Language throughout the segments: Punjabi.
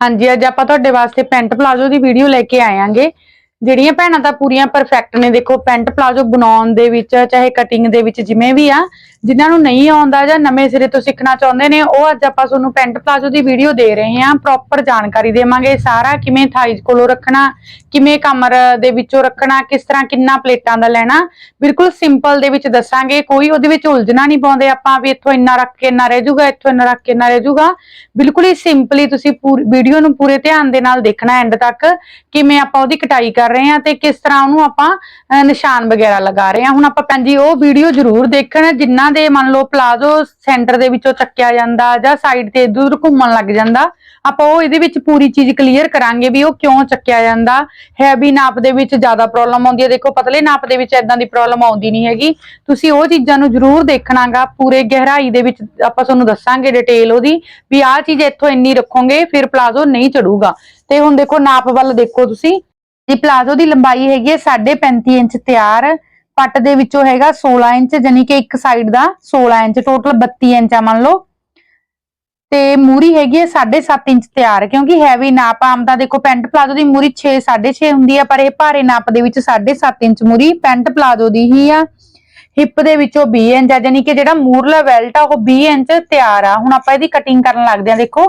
ਹਾਂਜੀ ਅੱਜ ਆਪਾਂ ਤੁਹਾਡੇ ਵਾਸਤੇ ਪੈਂਟ ਪਲਾਜ਼ੋ ਦੀ ਵੀਡੀਓ ਲੈ ਕੇ ਆਏ ਆਂਗੇ ਜਿਹੜੀਆਂ ਭੈਣਾਂ ਤਾਂ ਪੂਰੀਆਂ ਪਰਫੈਕਟ ਨੇ, ਦੇਖੋ, ਪੈਂਟ ਪਲਾਜ਼ੋ ਬਣਾਉਣ ਦੇ ਵਿੱਚ, ਚਾਹੇ ਕਟਿੰਗ ਦੇ ਵਿੱਚ ਜਿਵੇਂ ਵੀ ਆ, ਜਿਨ੍ਹਾਂ ਨੂੰ ਨਹੀਂ ਆਉਂਦਾ ਜਾਂ ਨਵੇਂ ਸਿਰੇ ਤੋਂ ਸਿੱਖਣਾ ਚਾਹੁੰਦੇ ਨੇ, ਉਹ ਅੱਜ ਆਪਾਂ ਤੁਹਾਨੂੰ ਪੈਂਟ ਪਲਾਜ਼ੋ ਦੀ ਵੀਡੀਓ ਦੇ ਰਹੇ ਹਾਂ ਪ੍ਰੋਪਰ ਜਾਣਕਾਰੀ ਦੇਵਾਂਗੇ ਸਾਰਾ, ਕਿਵੇਂ ਥਾਈਜ਼ ਕੋਲੋਂ ਰੱਖਣਾ, ਕਿਵੇਂ ਕਮਰ ਦੇ ਵਿੱਚੋਂ ਰੱਖਣਾ, ਕਿਸ ਤਰ੍ਹਾਂ ਕਿੰਨਾ ਪਲੇਟਾਂ ਦਾ ਲੈਣਾ, ਬਿਲਕੁਲ ਸਿੰਪਲ ਦੇ ਵਿੱਚ ਦੱਸਾਂਗੇ, ਕੋਈ ਉਹਦੇ ਵਿੱਚ ਉਲਝਣਾ ਨਹੀਂ ਪਾਉਂਦੇ ਆਪਾਂ ਵੀ ਇੱਥੋਂ ਇੰਨਾ ਰੱਖ ਕੇ ਇੰਨਾ ਰਹਿ ਜਾਊਗਾ, ਇੱਥੋਂ ਇੰਨਾ ਰੱਖ ਕੇ ਇੰਨਾ ਰਹਿ ਜਾਊਗਾ, ਬਿਲਕੁਲ ਹੀ ਸਿੰਪਲੀ ਤੁਸੀਂ ਪੂਰੀ ਵੀਡੀਓ ਨੂੰ ਪੂਰੇ ਧਿਆਨ ਦੇ ਨਾਲ ਦੇਖਣਾ ਐਂਡ ਤੱਕ, ਕਿਵੇਂ ਆਪਾਂ ਉਹਦੀ ਕਟਾਈ ਕਰ ਰਹੇ ਹਾਂ ਤੇ ਕਿਸ ਤਰ੍ਹਾਂ ਉਹਨੂੰ ਆਪਾਂ ਨਿਸ਼ਾਨ ਵਗੈਰਾ ਲਗਾ ਰਹੇ ਹਾਂ। ਹੁਣ ਆਪਾਂ ਭੈਣ ਜੀ ਉਹ ਵੀਡੀਓ ਜ਼ਰੂਰ ਦੇਖਣ, ਜਿਨ੍ਹਾਂ ਦੇ ਮੰਨ ਲਓ ਪਲਾਜ਼ੋ ਸੈਂਟਰ ਦੇ ਵਿੱਚੋਂ ਚੱਕਿਆ ਜਾਂਦਾ ਜਾਂ ਸਾਈਡ ਤੇ ਇੱਧਰ ਘੁੰਮਣ ਲੱਗ ਜਾਂਦਾ, ਆਪਾਂ ਉਹ ਇਹਦੇ ਵਿੱਚ ਪੂਰੀ ਚੀਜ਼ ਕਲੀਅਰ ਕਰਾਂਗੇ ਵੀ ਉਹ ਕਿਉਂ ਚੱਕਿਆ ਜਾਂਦਾ। ਹੈਵੀ ਨਾਪ ਦੇ ਵਿੱਚ ਜ਼ਿਆਦਾ ਪ੍ਰੋਬਲਮ ਆਉਂਦੀ ਹੈ। ਦੇਖੋ, ਪਤਲੇ ਨਾਪ ਦੇ ਵਿੱਚ ਐਦਾਂ ਦੀ ਪ੍ਰੋਬਲਮ ਆਉਂਦੀ ਨਹੀਂ ਹੈਗੀ। ਤੁਸੀਂ ਉਹ ਚੀਜ਼ਾਂ ਨੂੰ ਜ਼ਰੂਰ ਦੇਖਣਾਗਾ। ਪੂਰੇ ਗਹਿਰਾਈ ਦੇ ਵਿੱਚ ਆਪਾਂ ਤੁਹਾਨੂੰ ਦੱਸਾਂਗੇ ਡਿਟੇਲ ਉਹਦੀ ਵੀ ਆਹ ਚੀਜ਼ ਇੱਥੋਂ ਇੰਨੀ ਰੱਖੋਗੇ, ਫਿਰ ਪਲਾਜ਼ੋ ਨਹੀਂ ਚੜੂਗਾ। ਤੇ ਹੁਣ ਦੇਖੋ, ਨਾਪ ਵੱਲ ਦੇਖੋ ਤੁਸੀਂ। ਜੀ, ਪਲਾਜ਼ੋ ਦੀ ਲੰਬਾਈ ਹੈਗੀ ਹੈ 35 ਇੰਚ ਤਿਆਰ। ਪੱਟ ਦੇ ਵਿੱਚੋਂ ਹੈਗਾ 16 ਇੰਚ ਜਾਨੀ ਕਿ ਇੱਕ ਸਾਈਡ ਦਾ 16 ਇੰਚ ਟੋਟਲ 32 ਇੰਚ ਆ ਮੰਨ ਲਓ। ਤੇ ਮੂਰੀ ਹੈਗੀ ਹੈ 7.5 ਇੰਚ ਤਿਆਰ, ਕਿਉਂਕਿ ਹੈਵੀ ਨਾਪ ਆਮ ਤਾਂ ਦੇਖੋ ਪੈਂਟ ਪਲਾਜ਼ੋ ਦੀ ਮੂਰੀ 6 6.5 ਹੁੰਦੀ ਆ, ਪਰ ਇਹ ਭਾਰੇ ਨਾਪ ਦੇ ਵਿੱਚ 7.5 ਇੰਚ ਮੂਰੀ ਪੈਂਟ ਪਲਾਜ਼ੋ ਦੀ ਹੀ ਆ। ਹਿੱਪ ਦੇ ਵਿੱਚੋਂ 20 ਇੰਚ ਆ ਜਾਨੀ ਕਿ ਜਿਹੜਾ ਮੂਰਲਾ ਬੈਲਟ ਆ, ਉਹ 20 ਇੰਚ ਤਿਆਰ ਆ। ਹੁਣ ਆਪਾਂ ਇਹਦੀ ਕਟਿੰਗ ਕਰਨ ਲੱਗਦੇ ਆ, ਦੇਖੋ।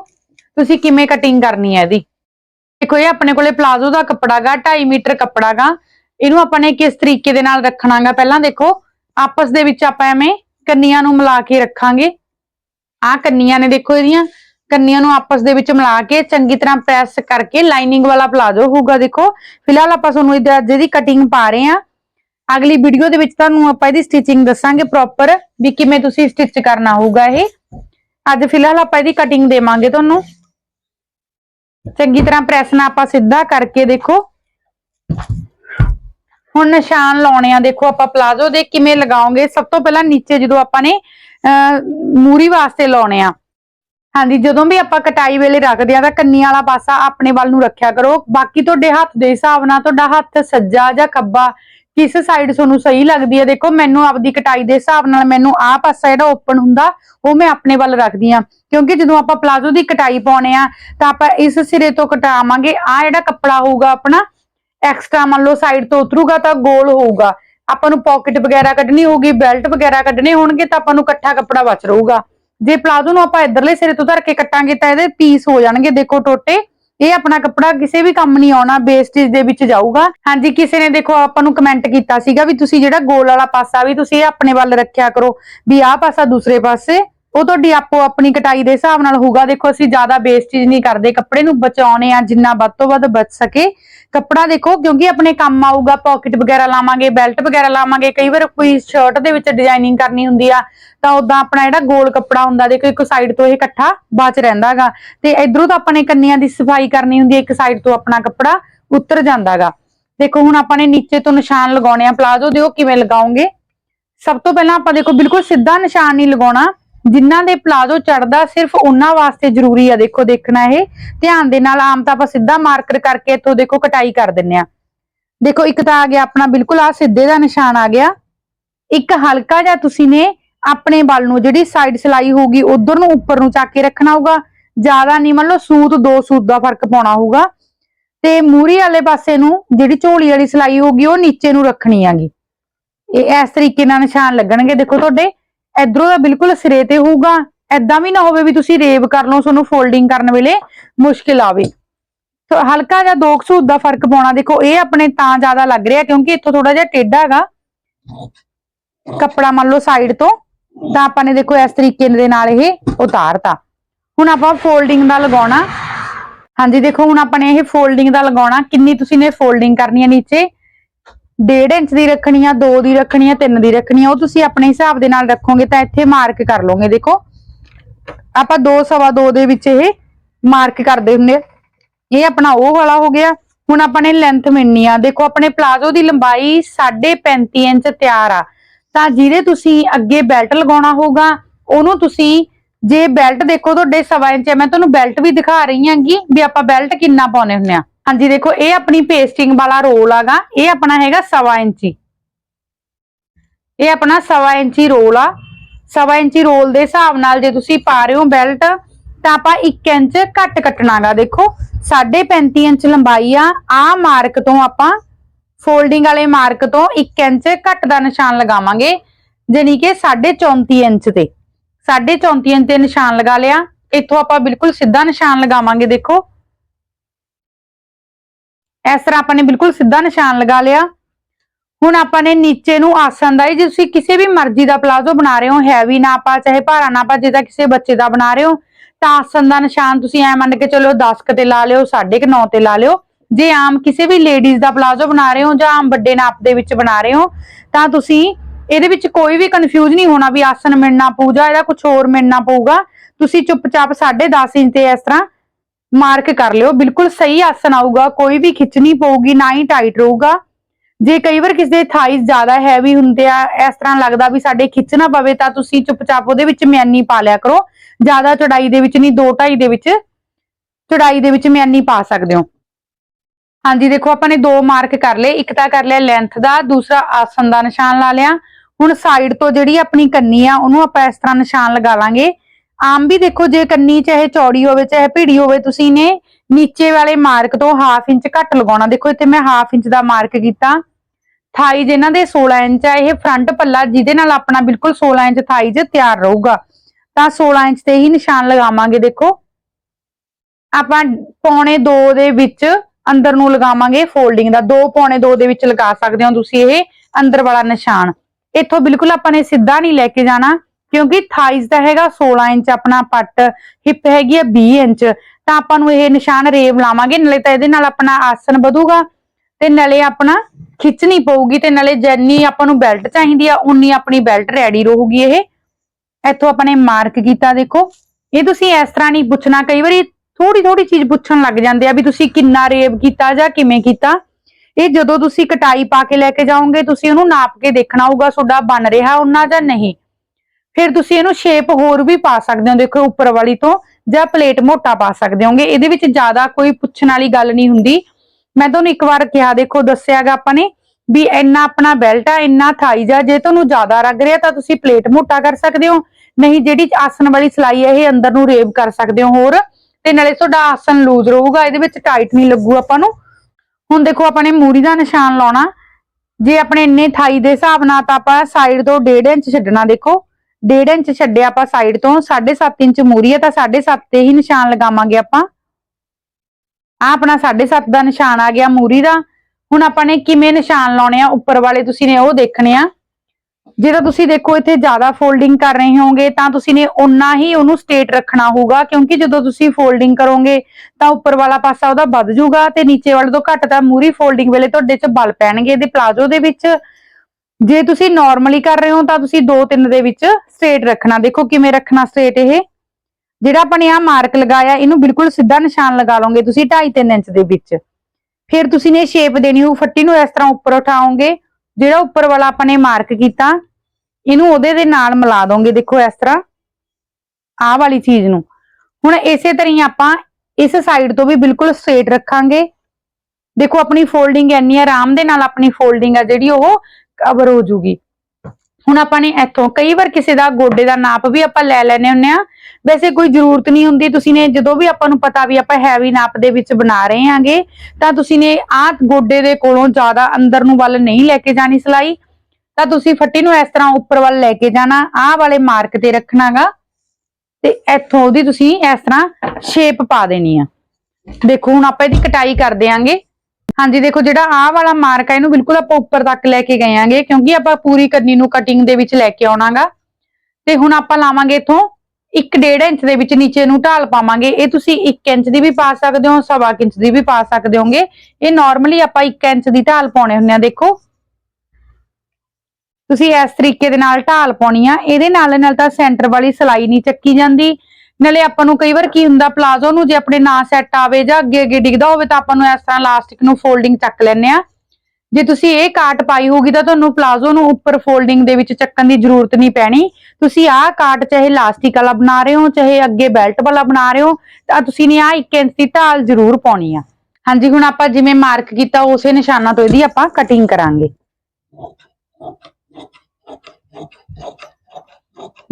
ਤੁਸੀਂ ਕਿਵੇਂ ਕਟਿੰਗ ਕਰਨੀ ਹੈ ਇਹਦੀ? ਦੇਖੋ ਇਹ ਆਪਣੇ ਕੋਲੇ ਪਲਾਜ਼ੋ ਦਾ ਕੱਪੜਾਗਾ 2.5 ਮੀਟਰ ਕੱਪੜਾਗਾ ਇਹਨੂੰ ਆਪਾਂ ਨੇ ਕਿਸ ਤਰੀਕੇ ਦੇ ਨਾਲ ਰੱਖਣਾਗਾ? ਪਹਿਲਾਂ ਦੇਖੋ, ਆਪਸ ਦੇ ਵਿੱਚ ਆਪਾਂ ਐਵੇਂ ਕੰਨੀਆਂ ਨੂੰ ਮਿਲਾ ਕੇ ਰੱਖਾਂਗੇ। ਆ ਕੰਨੀਆਂ ਨੇ ਦੇਖੋ ਇਹਦੀਆਂ। ਕੰਨੀਆਂ ਨੂੰ ਆਪਸ ਦੇ ਵਿੱਚ ਮਿਲਾ ਕੇ ਚੰਗੀ ਤਰ੍ਹਾਂ ਪ੍ਰੈਸ ਕਰਕੇ ਲਾਈਨਿੰਗ ਵਾਲਾ ਪਲਾਜ਼ੋ ਹੋਊਗਾ ਦੇਖੋ। ਫਿਲਹਾਲ ਆਪਾਂ ਤੁਹਾਨੂੰ ਇਹਦੇ ਅੱਜ ਇਹਦੀ ਕਟਿੰਗ ਪਾ ਰਹੇ ਆ ਅਗਲੀ ਵੀਡੀਓ ਦੇ ਵਿੱਚ ਤੁਹਾਨੂੰ ਆਪਾਂ ਇਹਦੀ ਸਟਿਚਿੰਗ ਦੱਸਾਂਗੇ ਪ੍ਰੋਪਰ ਵੀ ਕਿਵੇਂ ਤੁਸੀਂ ਸਟਿਚ ਕਰਨਾ ਹੋਊਗਾ ਇਹ। ਅੱਜ ਫਿਲਹਾਲ ਆਪਾਂ ਇਹਦੀ ਕਟਿੰਗ ਦੇਵਾਂਗੇ ਤੁਹਾਨੂੰ। ਚੰਗੀ ਤਰ੍ਹਾਂ ਪ੍ਰੈਸ ਨਾਲ ਆਪਾਂ ਸਿੱਧਾ ਕਰਕੇ ਦੇਖੋ। ਹੁਣ ਨਿਸ਼ਾਨ ਲਾਉਣੇ ਆ ਦੇਖੋ ਆਪਾਂ ਪਲਾਜ਼ੋ ਦੇ ਕਿਵੇਂ ਲਗਾਓਗੇ। ਸਭ ਤੋਂ ਪਹਿਲਾਂ ਨੀਚੇ ਜਦੋਂ ਆਪਾਂ ਨੇ ਅਹ, ਮੂਰੀ ਵਾਸਤੇ ਲਾਉਣੇ ਆ। ਹਾਂਜੀ ਜਦੋਂ ਵੀ ਆਪਾਂ ਕਟਾਈ ਵੇਲੇ ਰੱਖਦੇ ਆ ਤਾਂ ਕੰਨੀ ਵਾਲਾ ਪਾਸਾ ਆਪਣੇ ਵੱਲ ਨੂੰ ਰੱਖਿਆ ਕਰੋ। ਬਾਕੀ ਤੁਹਾਡੇ ਹੱਥ ਦੇ ਹਿਸਾਬ ਨਾਲ ਤੁਹਾਡਾ ਹੱਥ ਸੱਜਾ ਜਾਂ ਖੱਬਾ ਕਿਸ ਸਾਈਡ ਤੁਹਾਨੂੰ ਸਹੀ ਲੱਗਦੀ ਹੈ? ਦੇਖੋ, ਮੈਨੂੰ ਆਪਦੀ ਕਟਾਈ ਦੇ ਹਿਸਾਬ ਨਾਲ ਮੈਨੂੰ ਆਹ ਪਾਸਾ ਜਿਹੜਾ ਓਪਨ ਹੁੰਦਾ, ਉਹ ਮੈਂ ਆਪਣੇ ਵੱਲ ਰੱਖਦੀ ਆ ਕਿਉਂਕਿ ਜਦੋਂ ਆਪਾਂ ਪਲਾਜ਼ੋ ਦੀ ਕਟਾਈ ਪਾਉਣੇ ਆ, ਤਾਂ ਆਪਾਂ ਇਸ ਸਿਰੇ ਤੋਂ ਕਟਾਵਾਂਗੇ। ਆ ਜਿਹੜਾ ਕੱਪੜਾ ਹੋਊਗਾ ਆਪਣਾ ਐਕਸਟਰਾ ਮੰਨ ਲਓ ਸਾਈਡ ਤੋਂ ਉਤਰੂਗਾ ਤਾਂ ਗੋਲ ਹੋਊਗਾ। ਆਪਾਂ ਨੂੰ ਪਾਕਟ ਵਗੈਰਾ ਕੱਢਣੀ ਹੋਊਗੀ ਬੈਲਟ ਵਗੈਰਾ ਕੱਢਣੇ ਹੋਣਗੇ ਤਾਂ ਆਪਾਂ ਨੂੰ ਇਕੱਠਾ ਕੱਪੜਾ ਬਚ ਰਹੂਗਾ। ਜੇ ਪਲਾਜ਼ੋ ਨੂੰ ਆਪਾਂ ਇਧਰਲੇ ਸਿਰੇ ਤੋਂ ਧਰ ਕੇ ਕੱਟਾਂਗੇ ਤਾਂ ਇਹਦੇ ਪੀਸ ਹੋ ਜਾਣਗੇ। ਦੇਖੋ, ਟੋਟੇ ਇਹ ਆਪਣਾ ਕੱਪੜਾ ਕਿਸੇ ਵੀ ਕੰਮ ਨਹੀਂ ਆਉਣਾ ਵੇਸਟੇਜ ਦੇ ਵਿੱਚ ਜਾਊਗਾ। ਹਾਂਜੀ, ਕਿਸੇ ਨੇ ਦੇਖੋ, ਆਪਾਂ ਨੂੰ ਕਮੈਂਟ ਕੀਤਾ ਸੀਗਾ ਵੀ ਤੁਸੀਂ ਜਿਹੜਾ ਗੋਲ ਵਾਲਾ ਪਾਸਾ ਵੀ ਤੁਸੀਂ ਇਹ ਆਪਣੇ ਵੱਲ ਰੱਖਿਆ ਕਰੋ, ਵੀ ਆਹ ਪਾਸਾ ਦੂਸਰੇ ਪਾਸੇ, ਉਹ ਤੁਹਾਡੀ ਆਪੋ ਆਪਣੀ ਕਟਾਈ ਦੇ ਹਿਸਾਬ ਨਾਲ ਹੋਊਗਾ। ਦੇਖੋ, ਅਸੀਂ ਜ਼ਿਆਦਾ ਵੇਸਟੇਜ ਨਹੀਂ ਕਰਦੇ ਕੱਪੜੇ ਨੂੰ, ਬਚਾਉਣੇ ਆ ਜਿੰਨਾ ਵੱਧ ਤੋਂ ਵੱਧ ਬਚ ਸਕੇ। ਕੱਪੜਾ ਦੇਖੋ, ਕਿਉਂਕਿ ਆਪਣੇ ਕੰਮ ਆਊਗਾ ਪਾਕਟ ਵਗੈਰਾ ਲਾਵਾਂਗੇ ਬੈਲਟ ਵਗੈਰਾ ਲਾਵਾਂਗੇ, ਕਈ ਵਾਰ ਕੋਈ ਸ਼ਰਟ ਦੇ ਵਿੱਚ ਡਿਜ਼ਾਈਨਿੰਗ ਕਰਨੀ ਹੁੰਦੀ ਆ, ਤਾਂ ਉਦਾਂ ਆਪਣਾ ਜਿਹੜਾ ਗੋਲ ਕੱਪੜਾ ਹੁੰਦਾ, ਦੇਖੋ ਇੱਕ ਸਾਈਡ ਤੋਂ ਇਹ ਇਕੱਠਾ ਬਚ ਰਹਿੰਦਾਗਾ ਤੇ ਇਧਰੋਂ ਤਾਂ ਆਪਣੇ ਕੰਨੀਆਂ ਦੀ ਸਫ਼ਾਈ ਕਰਨੀ ਹੁੰਦੀ ਹੈ ਇੱਕ ਸਾਈਡ ਤੋਂ ਆਪਣਾ ਕੱਪੜਾ ਉੱਤਰ ਜਾਂਦਾਗਾ ਦੇਖੋ, ਹੁਣ ਆਪਾਂ ਨੇ ਨੀਚੇ ਤੋਂ ਨਿਸ਼ਾਨ ਲਗਾਉਣੇ ਆ, ਪਲਾਜ਼ੋ ਦੇ ਉਹ ਕਿਵੇਂ ਲਗਾਉਂਗੇ ਸਭ ਤੋਂ ਪਹਿਲਾਂ ਆਪਾਂ ਦੇਖੋ, ਬਿਲਕੁਲ ਸਿੱਧਾ ਨਿਸ਼ਾਨ ਨਹੀਂ ਲਗਾਉਣਾ। ਜਿਨ੍ਹਾਂ ਦੇ ਪਲਾਜ਼ੋ ਚੜਦਾ ਸਿਰਫ ਉਹਨਾਂ ਵਾਸਤੇ ਜ਼ਰੂਰੀ ਆ, ਦੇਖੋ ਦੇਖਣਾ ਇਹ। ਧਿਆਨ ਦੇ ਨਾਲ ਆਮ ਤਾਂ ਆਪਾਂ ਸਿੱਧਾ ਮਾਰਕਰ ਕਰਕੇ ਇੱਥੋਂ ਦੇਖੋ ਕਟਾਈ ਕਰ ਦਿੰਨੇ ਆ। ਦੇਖੋ, ਇੱਕ ਤਾਂ ਆ ਗਿਆ ਆਪਣਾ, ਬਿਲਕੁਲ ਆ ਸਿੱਧੇ ਦਾ ਨਿਸ਼ਾਨ ਆ ਗਿਆ। ਇੱਕ ਹਲਕਾ ਜਿਹਾ ਤੁਸੀਂ ਨੇ ਆਪਣੇ ਵੱਲ ਨੂੰ, ਜਿਹੜੀ ਸਾਈਡ ਸਿਲਾਈ ਹੋਊਗੀ, ਉਧਰ ਨੂੰ ਉੱਪਰ ਨੂੰ ਚੱਕ ਕੇ ਰੱਖਣਾ ਹੋਊਗਾ। ਜ਼ਿਆਦਾ ਨਹੀਂ, ਮੰਨ ਲਓ ਸੂਤ, ਦੋ ਸੂਤ ਦਾ ਫ਼ਰਕ ਪਾਉਣਾ ਹੋਊਗਾ। ਤੇ ਮੂਰੀ ਵਾਲੇ ਪਾਸੇ ਨੂੰ ਜਿਹੜੀ ਝੋਲੀ ਵਾਲੀ ਸਿਲਾਈ ਹੋਊਗੀ, ਉਹ ਨੀਚੇ ਨੂੰ ਰੱਖਣੀ ਆਗੀ ਇਹ ਇਸ ਤਰੀਕੇ ਨਾਲ ਨਿਸ਼ਾਨ ਲੱਗਣਗੇ, ਦੇਖੋ ਤੁਹਾਡੇ। ਇਧਰੋਂ ਦਾ ਬਿਲਕੁਲ ਸਿਰੇ ਤੇ ਹੋਊਗਾ। ਐਦਾਂ ਵੀ ਨਾ ਹੋਵੇ ਵੀ ਤੁਸੀਂ ਰੇਵ ਕਰ ਲਓ ਤੁਹਾਨੂੰ ਫੋਲਡਿੰਗ ਕਰਨ ਵੇਲੇ ਮੁਸ਼ਕਿਲ ਆਵੇ। ਸੋ ਹਲਕਾ ਜਿਹਾ ਦੋ ਸੂਤ ਦਾ ਫ਼ਰਕ ਪਾਉਣਾ। ਦੇਖੋ, ਇਹ ਆਪਣੇ ਤਾਂ ਜ਼ਿਆਦਾ ਲੱਗ ਰਿਹਾ ਕਿਉਂਕਿ ਇੱਥੋਂ ਥੋੜਾ ਜਿਹਾ ਟੇਢਾ ਹੈਗਾ। ਕੱਪੜਾ ਮੰਨ ਲਓ ਸਾਈਡ ਤੋਂ, ਤਾਂ ਆਪਾਂ ਨੇ ਦੇਖੋ ਇਸ ਤਰੀਕੇ ਦੇ ਨਾਲ ਇਹ ਉਤਾਰਤਾ। ਹੁਣ ਆਪਾਂ ਫੋਲਡਿੰਗ ਦਾ ਲਗਾਉਣਾ। ਹਾਂਜੀ, ਦੇਖੋ, ਹੁਣ ਆਪਾਂ ਨੇ ਇਹ ਫੋਲਡਿੰਗ ਦਾ ਲਗਾਉਣਾ। ਕਿੰਨੀ ਤੁਸੀਂ ਨੇ ਫੋਲਡਿੰਗ ਕਰਨੀ ਹੈ ਨੀਚੇ? 1.5 ਇੰਚ ਦੀ ਰੱਖਣੀ ਆ 2 ਦੀ ਰੱਖਣੀ ਆ 3 ਦੀ ਰੱਖਣੀ ਆ, ਉਹ ਤੁਸੀਂ ਆਪਣੇ ਹਿਸਾਬ ਦੇ ਨਾਲ ਰੱਖੋਗੇ ਤਾਂ ਇੱਥੇ ਮਾਰਕ ਕਰ ਲਓਗੇ, ਦੇਖੋ। ਆਪਾਂ 2 ਸਵਾ 2 ਦੇ ਵਿੱਚ ਇਹ ਮਾਰਕ ਕਰਦੇ ਹੁੰਦੇ ਆ। ਇਹ ਆਪਣਾ ਉਹ ਵਾਲਾ ਹੋ ਗਿਆ। ਹੁਣ ਆਪਾਂ ਨੇ ਲੈਂਥ ਮਿਲਣੀ ਆ। ਦੇਖੋ, ਆਪਣੇ ਪਲਾਜ਼ੋ ਦੀ ਲੰਬਾਈ 35 ਇੰਚ ਤਿਆਰ ਆ। ਤਾਂ ਜਿਹਦੇ ਤੁਸੀਂ ਅੱਗੇ ਬੈਲਟ ਲਗਾਉਣਾ ਹੋਊਗਾ, ਉਹਨੂੰ ਤੁਸੀਂ ਜੇ ਬੈਲਟ ਦੇਖੋ ਤੁਹਾਡੇ ਸਵਾ ਇੰਚ ਹੈ ਮੈਂ ਤੁਹਾਨੂੰ ਬੈਲਟ ਵੀ ਦਿਖਾ ਰਹੀ ਹਾਂਗੀ ਵੀ ਆਪਾਂ ਬੈਲਟ ਕਿੰਨਾ ਪਾਉਨੇ ਹੁੰਨੇ ਆ। ਹਾਂਜੀ, ਦੇਖੋ, ਇਹ ਆਪਣੀ ਪੇਸਟਿੰਗ ਵਾਲਾ ਰੋਲ ਆਗਾ। ਇਹ ਆਪਣਾ ਹੈਗਾ ਸਵਾ ਇੰਚੀ। ਇਹ ਆਪਣਾ ਸਵਾ ਇੰਚੀ ਰੋਲ ਆ। ਸਵਾ ਇੰਚੀ ਰੋਲ ਦੇ ਹਿਸਾਬ ਨਾਲ ਜੇ ਤੁਸੀਂ ਪਾ ਰਹੇ ਹੋ ਬੈਲਟ ਤਾਂ ਆਪਾਂ 1 ਇੰਚ ਘੱਟ ਕੱਟਣਾਗਾ। ਦੇਖੋ 35 ਇੰਚ ਲੰਬਾਈ ਆ। ਆ ਮਾਰਕ ਤੋਂ ਆਪਾਂ ਫੋਲਡਿੰਗ ਵਾਲੇ ਮਾਰਕ ਤੋਂ 1 ਇੰਚ ਘੱਟ ਦਾ ਨਿਸ਼ਾਨ ਲਗਾਵਾਂਗੇ। ਜਾਣੀ ਕਿ 34 ਇੰਚ ਤੇ। 34 ਇੰਚ ਤੇ ਨਿਸ਼ਾਨ ਲਗਾ ਲਿਆ। ਇੱਥੋਂ ਆਪਾਂ ਬਿਲਕੁਲ ਸਿੱਧਾ ਨਿਸ਼ਾਨ ਲਗਾਵਾਂਗੇ, ਦੇਖੋ। ਇਸ ਤਰ੍ਹਾਂ ਆਪਾਂ ਨੇ ਬਿਲਕੁਲ ਸਿੱਧਾ ਨਿਸ਼ਾਨ ਲਗਾ ਲਿਆ। ਹੁਣ ਆਪਾਂ ਨੇ ਨੀਚੇ ਨੂੰ ਆਸਨ ਦਾ ਜੇ ਤੁਸੀਂ ਕਿਸੇ ਵੀ ਮਰਜ਼ੀ ਦਾ ਪਲਾਜ਼ੋ ਬਣਾ ਰਹੇ ਹੋ, ਹੈਵੀ ਨਾ ਪਾ, ਚਾਹੇ ਭਾਰਾ ਨਾ ਪਾ, ਜੇ ਤਾਂ ਕਿਸੇ ਬੱਚੇ ਦਾ ਬਣਾ ਰਹੇ ਹੋ, ਤਾਂ ਆਸਨ ਦਾ ਨਿਸ਼ਾਨ ਤੁਸੀਂ ਐ ਮੰਨ ਕੇ ਚਲੋ 10 ਕੁ ਤੇ ਲਾ ਲਿਓ 9.5 ਤੇ ਲਾ ਲਿਓ। ਜੇ ਆਮ ਕਿਸੇ ਵੀ ਲੇਡੀਜ਼ ਦਾ ਪਲਾਜ਼ੋ ਬਣਾ ਰਹੇ ਹੋ ਜਾਂ ਆਮ ਵੱਡੇ ਨਾਪ ਦੇ ਵਿੱਚ ਬਣਾ ਰਹੇ ਹੋ, ਤਾਂ ਤੁਸੀਂ ਇਹਦੇ ਵਿੱਚ ਕੋਈ ਵੀ ਕਨਫਿਊਜ਼ ਨਹੀਂ ਹੋਣਾ ਵੀ ਆਸਨ ਮਿਲਣਾ ਪਊ ਜਾਂ ਇਹਦਾ ਕੁਝ ਹੋਰ ਮਿਲਣਾ ਪਊਗਾ। ਤੁਸੀਂ ਚੁੱਪਚਾਪ 10.5 ਇੰਚ ਤੇ ਇਸ ਤਰ੍ਹਾਂ ਮਾਰਕ ਕਰ ਲਿਓ। ਬਿਲਕੁਲ ਸਹੀ ਆਸਨ ਆਊਗਾ। ਕੋਈ ਵੀ ਖਿੱਚ ਨਹੀਂ ਪਊਗੀ, ਨਾ ਹੀ ਟਾਈਟ ਰਹੂਗਾ। ਜੇ ਕਈ ਵਾਰ ਕਿਸੇ ਦੇ ਥਾਈਜ਼ ਜ਼ਿਆਦਾ ਹੈਵੀ ਹੁੰਦੇ ਆ, ਇਸ ਤਰ੍ਹਾਂ ਲੱਗਦਾ ਵੀ ਸਾਡੇ ਖਿੱਚ ਨਾ ਪਵੇ ਤਾਂ ਤੁਸੀਂ ਚੁੱਪਚਾਪ ਉਹਦੇ ਵਿੱਚ ਮਿਆਨੀ ਪਾ ਲਿਆ ਕਰੋ। ਜ਼ਿਆਦਾ ਚੌੜਾਈ ਦੇ ਵਿੱਚ ਨਹੀਂ 2.5 ਦੇ ਵਿੱਚ ਚੜਾਈ ਦੇ ਵਿੱਚ ਮਿਆਨੀ ਪਾ ਸਕਦੇ ਹੋ। ਹਾਂਜੀ, ਦੇਖੋ ਆਪਾਂ ਨੇ ਦੋ ਮਾਰਕ ਕਰ ਲਏ। ਇੱਕ ਤਾਂ ਕਰ ਲਿਆ ਲੈਂਥ ਦਾ, ਦੂਸਰਾ ਆਸਨ ਦਾ ਨਿਸ਼ਾਨ ਲਾ ਲਿਆ। ਹੁਣ ਸਾਈਡ ਤੋਂ ਜਿਹੜੀ ਆਪਣੀ ਕੰਨੀ ਆ, ਉਹਨੂੰ ਆਪਾਂ ਇਸ ਤਰ੍ਹਾਂ ਨਿਸ਼ਾਨ ਲਗਾ ਲਾਂਗੇ। ਆਮ ਵੀ ਦੇਖੋ, ਜੇ ਕੰਨੀ ਚਾਹੇ ਚੌੜੀ ਹੋਵੇ, ਚਾਹੇ ਭੀੜੀ ਹੋਵੇ, ਤੁਸੀਂ ਨੇ ਨੀਚੇ ਵਾਲੇ ਮਾਰਕ ਤੋਂ ਹਾਫ ਇੰਚ ਘੱਟ ਲਗਾਉਣਾ। ਦੇਖੋ, ਇੱਥੇ ਮੈਂ ਹਾਫ ਇੰਚ ਦਾ ਮਾਰਕ ਕੀਤਾ। ਥਾਈ ਇਹਨਾਂ ਦੇ 16 ਇੰਚ ਆ, ਇਹ ਫਰੰਟ ਪੱਲਾ, ਜਿਹਦੇ ਨਾਲ ਆਪਣਾ ਬਿਲਕੁਲ 16 ਇੰਚ ਥਾਈ ਥਾਈਜ਼ ਤਿਆਰ ਰਹੂਗਾ। ਤਾਂ 16 ਇੰਚ ਤੇ ਹੀ ਨਿਸ਼ਾਨ ਲਗਾਵਾਂਗੇ, ਦੇਖੋ। ਆਪਾਂ ਪੌਣੇ 2 ਦੇ ਵਿੱਚ ਅੰਦਰ ਨੂੰ ਲਗਾਵਾਂਗੇ ਫੋਲਡਿੰਗ ਦਾ। 2 ਪੌਣੇ 2 ਦੇ ਵਿੱਚ ਲਗਾ ਸਕਦੇ ਹੋ ਤੁਸੀਂ ਇਹ ਅੰਦਰ ਵਾਲਾ ਨਿਸ਼ਾਨ। ਇੱਥੋਂ ਬਿਲਕੁਲ ਆਪਾਂ ਨੇ ਸਿੱਧਾ ਨਹੀਂ ਲੈ ਕੇ ਜਾਣਾ। ਕਿਉਂਕਿ ਥਾਈਸ ਦਾ ਹੈਗਾ 16 ਇੰਚ ਆਪਣਾ ਪੱਟ, ਹਿੱਪ ਹੈਗੀ ਆ 20 ਇੰਚ। ਤਾਂ ਆਪਾਂ ਨੂੰ ਇਹ ਨਿਸ਼ਾਨ ਰੇਵ ਲਾਵਾਂਗੇ, ਨਾਲੇ ਤਾਂ ਇਹਦੇ ਨਾਲ ਆਪਣਾ ਆਸਨ ਵਧੂਗਾ ਤੇ ਨਾਲੇ ਆਪਣਾ ਖਿੱਚਣੀ ਪਊਗੀ ਤੇ ਨਾਲੇ ਜਿੰਨੀ ਆਪਾਂ ਨੂੰ ਬੈਲਟ ਚਾਹੀਦੀ ਆ, ਉਨੀ ਆਪਣੀ ਬੈਲਟ ਰੈਡੀ ਰਹੂਗੀ ਇਹ। ਇੱਥੋਂ ਆਪਾਂ ਨੇ ਮਾਰਕ ਕੀਤਾ, ਦੇਖੋ। ਇਹ ਤੁਸੀਂ ਇਸ ਤਰ੍ਹਾਂ ਨਹੀਂ ਪੁੱਛਣਾ, ਕਈ ਵਾਰੀ ਥੋੜੀ ਥੋੜੀ ਚੀਜ਼ ਪੁੱਛਣ ਲੱਗ ਜਾਂਦੇ ਆ ਵੀ ਤੁਸੀਂ ਕਿੰਨਾ ਰੇਵ ਕੀਤਾ ਜਾਂ ਕਿਵੇਂ ਕੀਤਾ। ਇਹ ਜਦੋਂ ਤੁਸੀਂ ਕਟਾਈ ਪਾ ਕੇ ਲੈ ਕੇ ਜਾਓਗੇ, ਤੁਸੀਂ ਉਹਨੂੰ ਨਾਪ ਕੇ ਦੇਖਣਾ ਹੋਊਗਾ, ਤੁਹਾਡਾ ਬਣ ਰਿਹਾ ਉਹਨਾਂ ਜਾਂ ਨਹੀਂ। ਫਿਰ ਤੁਸੀਂ ਇਹਨੂੰ ਸ਼ੇਪ ਹੋਰ ਵੀ ਪਾ ਸਕਦੇ ਹੋ, ਦੇਖੋ ਉੱਪਰ ਵਾਲੀ ਤੋਂ, ਜਾਂ ਪਲੇਟ ਮੋਟਾ ਪਾ ਸਕਦੇ ਹੋਗੇ। ਇਹਦੇ ਵਿੱਚ ਜ਼ਿਆਦਾ ਕੋਈ ਪੁੱਛਣ ਵਾਲੀ ਗੱਲ ਨਹੀਂ ਹੁੰਦੀ। ਮੈਂ ਤੁਹਾਨੂੰ ਇੱਕ ਵਾਰ ਕਿਹਾ, ਦੇਖੋ, ਦੱਸਿਆਗਾ ਆਪਾਂ ਨੇ ਵੀ ਇੰਨਾ ਆਪਣਾ ਬੈਲਟ ਆ, ਇੰਨਾ ਥਾਈਜ਼ ਆ, ਜੇ ਤੁਹਾਨੂੰ ਜ਼ਿਆਦਾ ਲੱਗ ਰਿਹਾ ਤਾਂ ਤੁਸੀਂ ਪਲੇਟ ਮੋਟਾ ਕਰ ਸਕਦੇ ਹੋ। ਨਹੀਂ, ਜਿਹੜੀ ਆਸਨ ਵਾਲੀ ਸਲਾਈ ਹੈ ਇਹ ਅੰਦਰ ਨੂੰ ਰੇਵ ਕਰ ਸਕਦੇ ਹੋ ਹੋਰ। ਤੇ ਨਾਲੇ ਤੁਹਾਡਾ ਆਸਨ ਲੂਜ਼ ਰਹੂਗਾ, ਇਹਦੇ ਵਿੱਚ ਟਾਈਟ ਨਹੀਂ ਲੱਗੂ ਆਪਾਂ ਨੂੰ। ਹੁਣ ਦੇਖੋ, ਆਪਾਂ ਨੇ ਮੂਰੀ ਦਾ ਨਿਸ਼ਾਨ ਲਾਉਣਾ। ਜੇ ਆਪਣੇ ਇੰਨੇ ਥਾਈ ਦੇ ਹਿਸਾਬ ਨਾਲ ਤਾਂ ਆਪਾਂ ਸਾਈਡ ਤੋਂ 1.5 ਇੰਚ ਛੱਡਣਾ, ਦੇਖੋ। 1.5 ਇੰਚ ਛੱਡਿਆ ਆਪਾਂ ਸਾਈਡ ਤੋਂ 7.5 ਇੰਚ ਮੂਰੀ ਹੈ ਤਾਂ 7.5 ਤੇ ਹੀ ਨਿਸ਼ਾਨ ਲਗਾਵਾਂਗੇ ਆਪਾਂ। ਆ ਆਪਣਾ 7.5 ਦਾ ਨਿਸ਼ਾਨ ਆ ਗਿਆ ਮੂਰੀ ਦਾ। ਹੁਣ ਆਪਾਂ ਨੇ ਕਿਵੇਂ ਨਿਸ਼ਾਨ ਲਾਉਣੇ ਆ? ਉੱਪਰ ਵਾਲੇ ਤੁਸੀਂ ਨੇ ਉਹ ਦੇਖਣੇ ਆ। ਜਿਹੜਾ ਤੁਸੀਂ ਦੇਖੋ ਇੱਥੇ ਜ਼ਿਆਦਾ ਫੋਲਡਿੰਗ ਕਰ ਰਹੇ ਹੋਗੇ ਤਾਂ ਤੁਸੀਂ ਨੇ ਓਨਾ ਹੀ ਉਹਨੂੰ ਸਟੇਟ ਰੱਖਣਾ ਹੋਊਗਾ, ਕਿਉਂਕਿ ਜਦੋਂ ਤੁਸੀਂ ਫੋਲਡਿੰਗ ਕਰੋਗੇ, ਤਾਂ ਉੱਪਰ ਵਾਲਾ ਪਾਸਾ ਉਹਦਾ ਵੱਧ ਜਾਊਗਾ ਤੇ ਨੀਚੇ ਵਾਲੇ ਤੋਂ ਘੱਟ ਤਾਂ ਮੂਰੀ ਫੋਲਡਿੰਗ ਵੇਲੇ ਤੁਹਾਡੇ 'ਚ ਬਲ ਪੈਣਗੇ। ਇਹਦੇ ਪਲਾਜ਼ੋ ਦੇ ਵਿੱਚ ਜੇ ਤੁਸੀਂ ਨਾਰਮਲੀ ਕਰ ਰਹੇ ਹੋ ਤਾਂ ਤੁਸੀਂ 2-3 ਦੇ ਵਿੱਚ ਸਟ੍ਰੇਟ ਰੱਖਣਾ। ਦੇਖੋ ਕਿਵੇਂ ਰੱਖਣਾ ਸਟ੍ਰੇਟ ਇਹ। ਜਿਹੜਾ ਆਪਾਂ ਨੇ ਆ ਮਾਰਕ ਲਗਾਇਆ, ਇਹਨੂੰ ਬਿਲਕੁਲ ਸਿੱਧਾ ਨਿਸ਼ਾਨ ਲਗਾ ਲਓਗੇ ਤੁਸੀਂ 2.5-3 ਇੰਚ ਦੇ ਵਿੱਚ। ਫਿਰ ਤੁਸੀਂ ਨੇ ਸ਼ੇਪ ਦੇਣੀ ਹੋ ਫੱਟੀ ਨੂੰ ਇਸ ਤਰ੍ਹਾਂ ਉੱਪਰ ਉਠਾਓਗੇ। ਜਿਹੜਾ ਉੱਪਰ ਵਾਲਾ ਆਪਾਂ ਨੇ ਮਾਰਕ ਕੀਤਾ, ਇਹਨੂੰ ਉਹਦੇ ਦੇ ਨਾਲ ਮਿਲਾ ਦੋਗੇ, ਦੇਖੋ ਇਸ ਤਰ੍ਹਾਂ। ਆਹ ਵਾਲੀ ਚੀਜ਼ ਨੂੰ। ਹੁਣ ਇਸੇ ਤਰ੍ਹਾਂ ਹੀ ਆਪਾਂ ਇਸ ਸਾਈਡ ਤੋਂ ਵੀ ਬਿਲਕੁਲ ਸਟ੍ਰੇਟ ਰੱਖਾਂਗੇ। ਦੇਖੋ ਆਪਣੀ ਫੋਲਡਿੰਗ ਇੰਨੀ ਆਰਾਮ ਦੇ ਨਾਲ ਆਪਣੀ ਫੋਲਡਿੰਗ ਆ ਜਿਹੜੀ ਉਹ ਕਵਰ ਹੋ ਜੂਗੀ। ਹੁਣ ਆਪਾਂ ਨੇ ਇੱਥੋਂ ਕਈ ਵਾਰ ਕਿਸੇ ਦਾ ਗੋਡੇ ਦਾ ਨਾਪ ਵੀ ਆਪਾਂ ਲੈ ਲੈਨੇ ਹੁੰਨੇ ਆ ਵੈਸੇ ਕੋਈ ਜ਼ਰੂਰਤ ਨਹੀਂ ਹੁੰਦੀ। ਤੁਸੀਂ ਨੇ ਜਦੋਂ ਵੀ ਆਪਾਂ ਨੂੰ ਪਤਾ ਵੀ ਆਪਾਂ ਹੈਵੀ ਨਾਪ ਦੇ ਵਿੱਚ ਬਣਾ ਰਹੇ ਹਾਂਗੇ, ਤਾਂ ਤੁਸੀਂ ਨੇ ਆਹ ਗੋਡੇ ਦੇ ਕੋਲੋਂ ਜ਼ਿਆਦਾ ਅੰਦਰ ਨੂੰ ਵੱਲ ਨਹੀਂ ਲੈ ਕੇ ਜਾਣੀ ਸਲਾਈ। ਤਾਂ ਤੁਸੀਂ ਫੱਟੀ ਨੂੰ ਇਸ ਤਰ੍ਹਾਂ ਉੱਪਰ ਵੱਲ ਲੈ ਕੇ ਜਾਣਾ। ਆਹ ਵਾਲੇ ਮਾਰਕ ਤੇ ਰੱਖਣਾਗਾ। ਤੇ ਇੱਥੋਂ ਉਹਦੀ ਤੁਸੀਂ ਇਸ ਤਰ੍ਹਾਂ ਸ਼ੇਪ ਪਾ ਦੇਣੀ ਆ। ਦੇਖੋ, ਹੁਣ ਆਪਾਂ ਇਹਦੀ ਕਟਾਈ ਕਰ ਦਿਆਂਗੇ। ਹਾਂਜੀ, ਦੇਖੋ ਜਿਹੜਾ ਆਹ ਵਾਲਾ ਮਾਰਕ ਆ, ਇਹਨੂੰ ਬਿਲਕੁਲ ਆਪਾਂ ਉੱਪਰ ਤੱਕ ਲੈ ਕੇ ਗਏ ਆਂਗੇ ਕਿਉਂਕਿ ਆਪਾਂ ਪੂਰੀ ਕੰਨੀ ਨੂੰ ਕਟਿੰਗ ਦੇ ਵਿੱਚ ਲੈ ਕੇ ਆਉਣਾਗਾ। ਤੇ ਹੁਣ ਆਪਾਂ ਲਾਵਾਂਗੇ ਇਥੋਂ 1.5 ਇੰਚ ਦੇ ਵਿੱਚ ਨੀਚੇ ਨੂੰ ਢਾਲ ਪਾਵਾਂਗੇ। ਇਹ ਤੁਸੀਂ 1 ਇੰਚ ਦੀ ਵੀ ਪਾ ਸਕਦੇ ਹੋ, ਸਵਾ ਕੁ ਇੰਚ ਦੀ ਵੀ ਪਾ ਸਕਦੇ ਹੋਗੇ। ਇਹ ਨਾਰਮਲੀ ਆਪਾਂ 1 ਇੰਚ ਦੀ ਢਾਲ ਪਾਉਣੇ ਹੁੰਦੇ ਆ, ਦੇਖੋ। ਤੁਸੀਂ ਇਸ ਤਰੀਕੇ ਦੇ ਨਾਲ ਢਾਲ ਪਾਉਣੀ ਆ। ਇਹਦੇ ਨਾਲ ਨਾਲ ਤਾਂ ਸੈਂਟਰ ਵਾਲੀ ਸਲਾਈ ਨਹੀਂ ਚੱਕੀ ਜਾਂਦੀ। ਨਾਲੇ ਆਪਾਂ ਨੂੰ ਕਈ ਵਾਰ ਕੀ ਹੁੰਦਾ, ਪਲਾਜ਼ੋ ਨੂੰ ਜੇ ਆਪਣੇ ਨਾ ਸੈੱਟ ਆਵੇ ਜਾਂ ਅੱਗੇ ਅੱਗੇ ਡਿੱਗਦਾ ਹੋਵੇ ਤਾਂ ਆਪਾਂ ਨੂੰ ਇਸ ਤਰ੍ਹਾਂ ਲਾਸਟਿਕ ਨੂੰ ਫੋਲਡਿੰਗ ਚੱਕ ਲੈਂਦੇ ਆ ਜੇ ਤੁਸੀਂ ਇਹ ਕਾਟ ਪਾਈ ਹੋਗੀ ਤਾਂ ਤੁਹਾਨੂੰ ਪਲਾਜ਼ੋ ਨੂੰ ਉੱਪਰ ਫੋਲਡਿੰਗ ਦੇ ਵਿੱਚ ਚੱਕਣ ਦੀ ਜ਼ਰੂਰਤ ਨਹੀਂ ਪੈਣੀ। ਤੁਸੀਂ ਆਹ ਕਾਟ ਚਾਹੇ ਲਾਸਟਿਕ ਵਾਲਾ ਬਣਾ ਰਹੇ ਹੋ, ਚਾਹੇ ਅੱਗੇ ਬੈਲਟ ਵਾਲਾ ਬਣਾ ਰਹੇ ਹੋ, ਤਾਂ ਤੁਸੀਂ ਨੇ ਆਹ 1 ਇੰਚ ਦੀ ਢਾਲ ਜ਼ਰੂਰ ਪਾਉਣੀ ਆ। ਹਾਂਜੀ, ਹੁਣ ਆਪਾਂ ਜਿਵੇਂ ਮਾਰਕ ਕੀਤਾ, ਉਸੇ ਨਿਸ਼ਾਨਾ ਤੋਂ ਇਹਦੀ ਆਪਾਂ ਕਟਿੰਗ ਕਰਾਂਗੇ।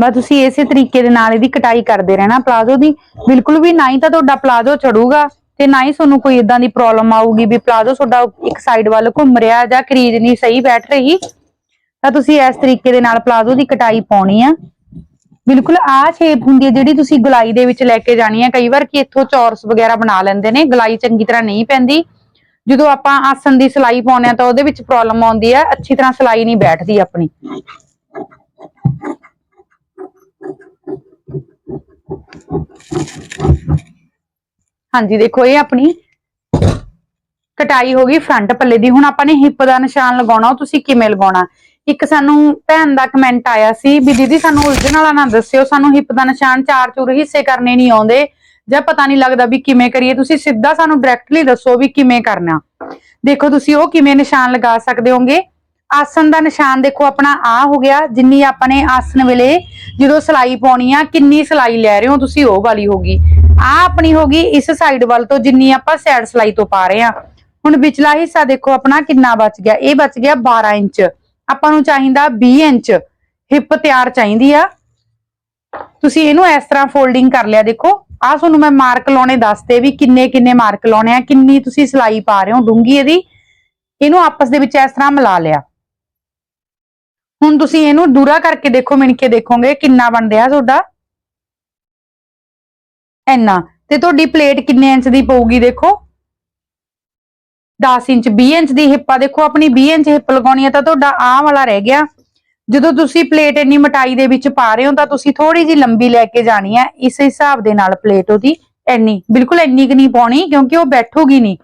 ਬਸ ਤੁਸੀਂ ਇਸੇ ਤਰੀਕੇ ਦੇ ਨਾਲ ਇਹਦੀ ਕਟਾਈ ਕਰਦੇ ਰਹਿਣਾ ਪਲਾਜ਼ੋ ਦੀ। ਬਿਲਕੁਲ ਵੀ ਨਾ ਹੀ ਤਾਂ ਤੁਹਾਡਾ ਪਲਾਜ਼ੋ ਚੜੂਗਾ ਤੇ ਨਾ ਹੀ ਤੁਹਾਨੂੰ ਕੋਈ ਇਦਾਂ ਦੀ ਪ੍ਰੋਬਲਮ ਆਊਗੀ ਵੀ ਪਲਾਜ਼ੋ ਤੁਹਾਡਾ ਇੱਕ ਸਾਈਡ ਵੱਲ ਘੁੰਮ ਰਿਹਾ ਜਾਂ ਕਰੀਜ਼ ਨਹੀਂ ਸਹੀ ਬੈਠ ਰਹੀ। ਤਾਂ ਤੁਸੀਂ ਇਸ ਤਰੀਕੇ ਦੇ ਨਾਲ ਪਲਾਜ਼ੋ ਦੀ ਕਟਾਈ ਪਾਉਣੀ ਆ। ਬਿਲਕੁਲ ਆਹ ਸ਼ੇਪ ਹੁੰਦੀ ਹੈ ਜਿਹੜੀ ਤੁਸੀਂ ਗਲਾਈ ਦੇ ਵਿੱਚ ਲੈ ਕੇ ਜਾਣੀ ਹੈ ਕਈ ਵਾਰ ਕਿ ਇੱਥੋਂ ਚੌਰਸ ਵਗੈਰਾ ਬਣਾ ਲੈਂਦੇ ਨੇ, ਗੁਲਾਈ ਚੰਗੀ ਤਰ੍ਹਾਂ ਨਹੀਂ ਪੈਂਦੀ। ਜਦੋਂ ਆਪਾਂ ਆਸਨ ਦੀ ਸਿਲਾਈ ਪਾਉਂਦੇ ਆ ਤਾਂ ਉਹਦੇ ਵਿੱਚ ਪ੍ਰੋਬਲਮ ਆਉਂਦੀ ਹੈ ਅੱਛੀ ਤਰ੍ਹਾਂ ਸਿਲਾਈ ਨਹੀਂ ਬੈਠਦੀ ਆਪਣੀ। ਹਾਂਜੀ, ਦੇਖੋ ਇਹ ਆਪਣੀ ਕਟਾਈ ਹੋ ਗਈ ਫਰੰਟ ਪੱਲੇ ਦੀ। ਹੁਣ ਆਪਾਂ ਨੇ ਹਿੱਪ ਦਾ ਨਿਸ਼ਾਨ ਲਗਾਉਣਾ, ਉਹ ਤੁਸੀਂ ਕਿਵੇਂ ਲਗਾਉਣਾ? ਇੱਕ ਸਾਨੂੰ ਭੈਣ ਦਾ ਕਮੈਂਟ ਆਇਆ ਸੀ ਵੀ ਦੀਦੀ ਸਾਨੂੰ ਉਲਝਣ ਵਾਲਾ ਨਾ ਦੱਸਿਓ, ਸਾਨੂੰ ਹਿੱਪ ਦਾ ਨਿਸ਼ਾਨ ਚਾਰ ਚੂਰ ਹਿੱਸੇ ਕਰਨੇ ਨਹੀਂ ਆਉਂਦੇ। ਜਾਂ ਪਤਾ ਨਹੀਂ ਲੱਗਦਾ ਵੀ ਕਿਵੇਂ ਕਰੀਏ। ਤੁਸੀਂ ਸਿੱਧਾ ਸਾਨੂੰ ਡਾਇਰੈਕਟਲੀ ਦੱਸੋ ਵੀ ਕਿਵੇਂ ਕਰਨਾ। ਦੇਖੋ ਤੁਸੀਂ ਉਹ ਕਿਵੇਂ ਨਿਸ਼ਾਨ ਲਗਾ ਸਕਦੇ ਹੋਗੇ। ਆਸਨ ਦਾ ਨਿਸ਼ਾਨ ਦੇਖੋ, ਆਪਣਾ ਆ ਹੋ ਗਿਆ। ਜਿੰਨੀ ਆਪਾਂ ਨੇ ਆਸਨ ਵੇਲੇ ਜਦੋਂ ਸਲਾਈ ਪਾਉਣੀ ਆ, ਕਿੰਨੀ ਸਲਾਈ ਲੈ ਰਹੇ ਹੋ ਤੁਸੀਂ, ਉਹ ਵਾਲੀ ਹੋਗੀ ਆ ਆਪਣੀ ਹੋਗੀ ਇਸ ਸਾਈਡ ਵੱਲ ਤੋਂ, ਜਿੰਨੀ ਆਪਾਂ ਸਾਈਡ ਸਲਾਈ ਤੋਂ ਪਾ ਰਹੇ ਆ। ਹੁਣ ਵਿਚਲਾ ਹਿੱਸਾ ਦੇਖੋ, ਆਪਣਾ ਕਿੰਨਾ ਬਚ ਗਿਆ। ਇਹ ਬਚ ਗਿਆ 12 ਇੰਚ। ਆਪਾਂ ਨੂੰ ਚਾਹੀਦਾ 20 ਇੰਚ। ਹਿੱਪ ਤਿਆਰ ਚਾਹੀਦੀ ਆ। ਤੁਸੀਂ ਇਹਨੂੰ ਇਸ ਤਰ੍ਹਾਂ ਫੋਲਡਿੰਗ ਕਰ ਲਿਆ, ਦੇਖੋ। ਆ ਤੁਹਾਨੂੰ ਮੈਂ ਮਾਰਕ ਲਾਉਣੇ ਦੱਸਦੇ ਵੀ ਕਿੰਨੇ ਕਿੰਨੇ ਮਾਰਕ ਲਾਉਣੇ ਆ, ਕਿੰਨੀ ਤੁਸੀਂ ਸਲਾਈ ਪਾ ਰਹੇ ਹੋ ਡੂੰਗੀ ਇਹਦੀ। ਇਹਨੂੰ ਆਪਸ ਦੇ ਵਿੱਚ ਇਸ ਤਰ੍ਹਾਂ ਮਿਲਾ ਲਿਆ। ਹੁਣ ਤੁਸੀਂ ਇਹਨੂੰ ਦੂਰਾ ਕਰਕੇ ਦੇਖੋ ਮਿਣ ਕੇ ਦੇਖੋਗੇ ਕਿੰਨਾ ਬਣ ਰਿਹਾ ਤੁਹਾਡਾ। ਇੰਨਾ। ਤੇ ਤੁਹਾਡੀ ਪਲੇਟ ਕਿੰਨੇ ਇੰਚ ਦੀ ਪਊਗੀ ਦੇਖੋ। 10 ਇੰਚ 20 ਇੰਚ ਦੀ ਹਿੱਪਾ ਦੇਖੋ, ਆਪਣੀ 20 ਇੰਚ ਹਿੱਪ ਲਗਾਉਣੀ ਹੈ ਤਾਂ ਤੁਹਾਡਾ ਆਹ ਵਾਲਾ ਰਹਿ ਗਿਆ। ਜਦੋਂ ਤੁਸੀਂ ਪਲੇਟ ਇੰਨੀ ਮਟਾਈ ਦੇ ਵਿੱਚ ਪਾ ਰਹੇ ਹੋ ਤਾਂ ਤੁਸੀਂ ਥੋੜੀ ਜੀ ਲੰਬੀ ਲੈ ਕੇ ਜਾਣੀ ਹੈ ਇਸ ਹਿਸਾਬ ਦੇ ਨਾਲ ਪਲੇਟ ਉਹਦੀ ਇੰਨੀ। ਬਿਲਕੁਲ ਇੰਨੀ ਕੁ ਨਹੀਂ ਪਾਉਣੀ, ਕਿਉਂਕਿ ਉਹ ਬੈਠੂਗੀ ਨਹੀਂ।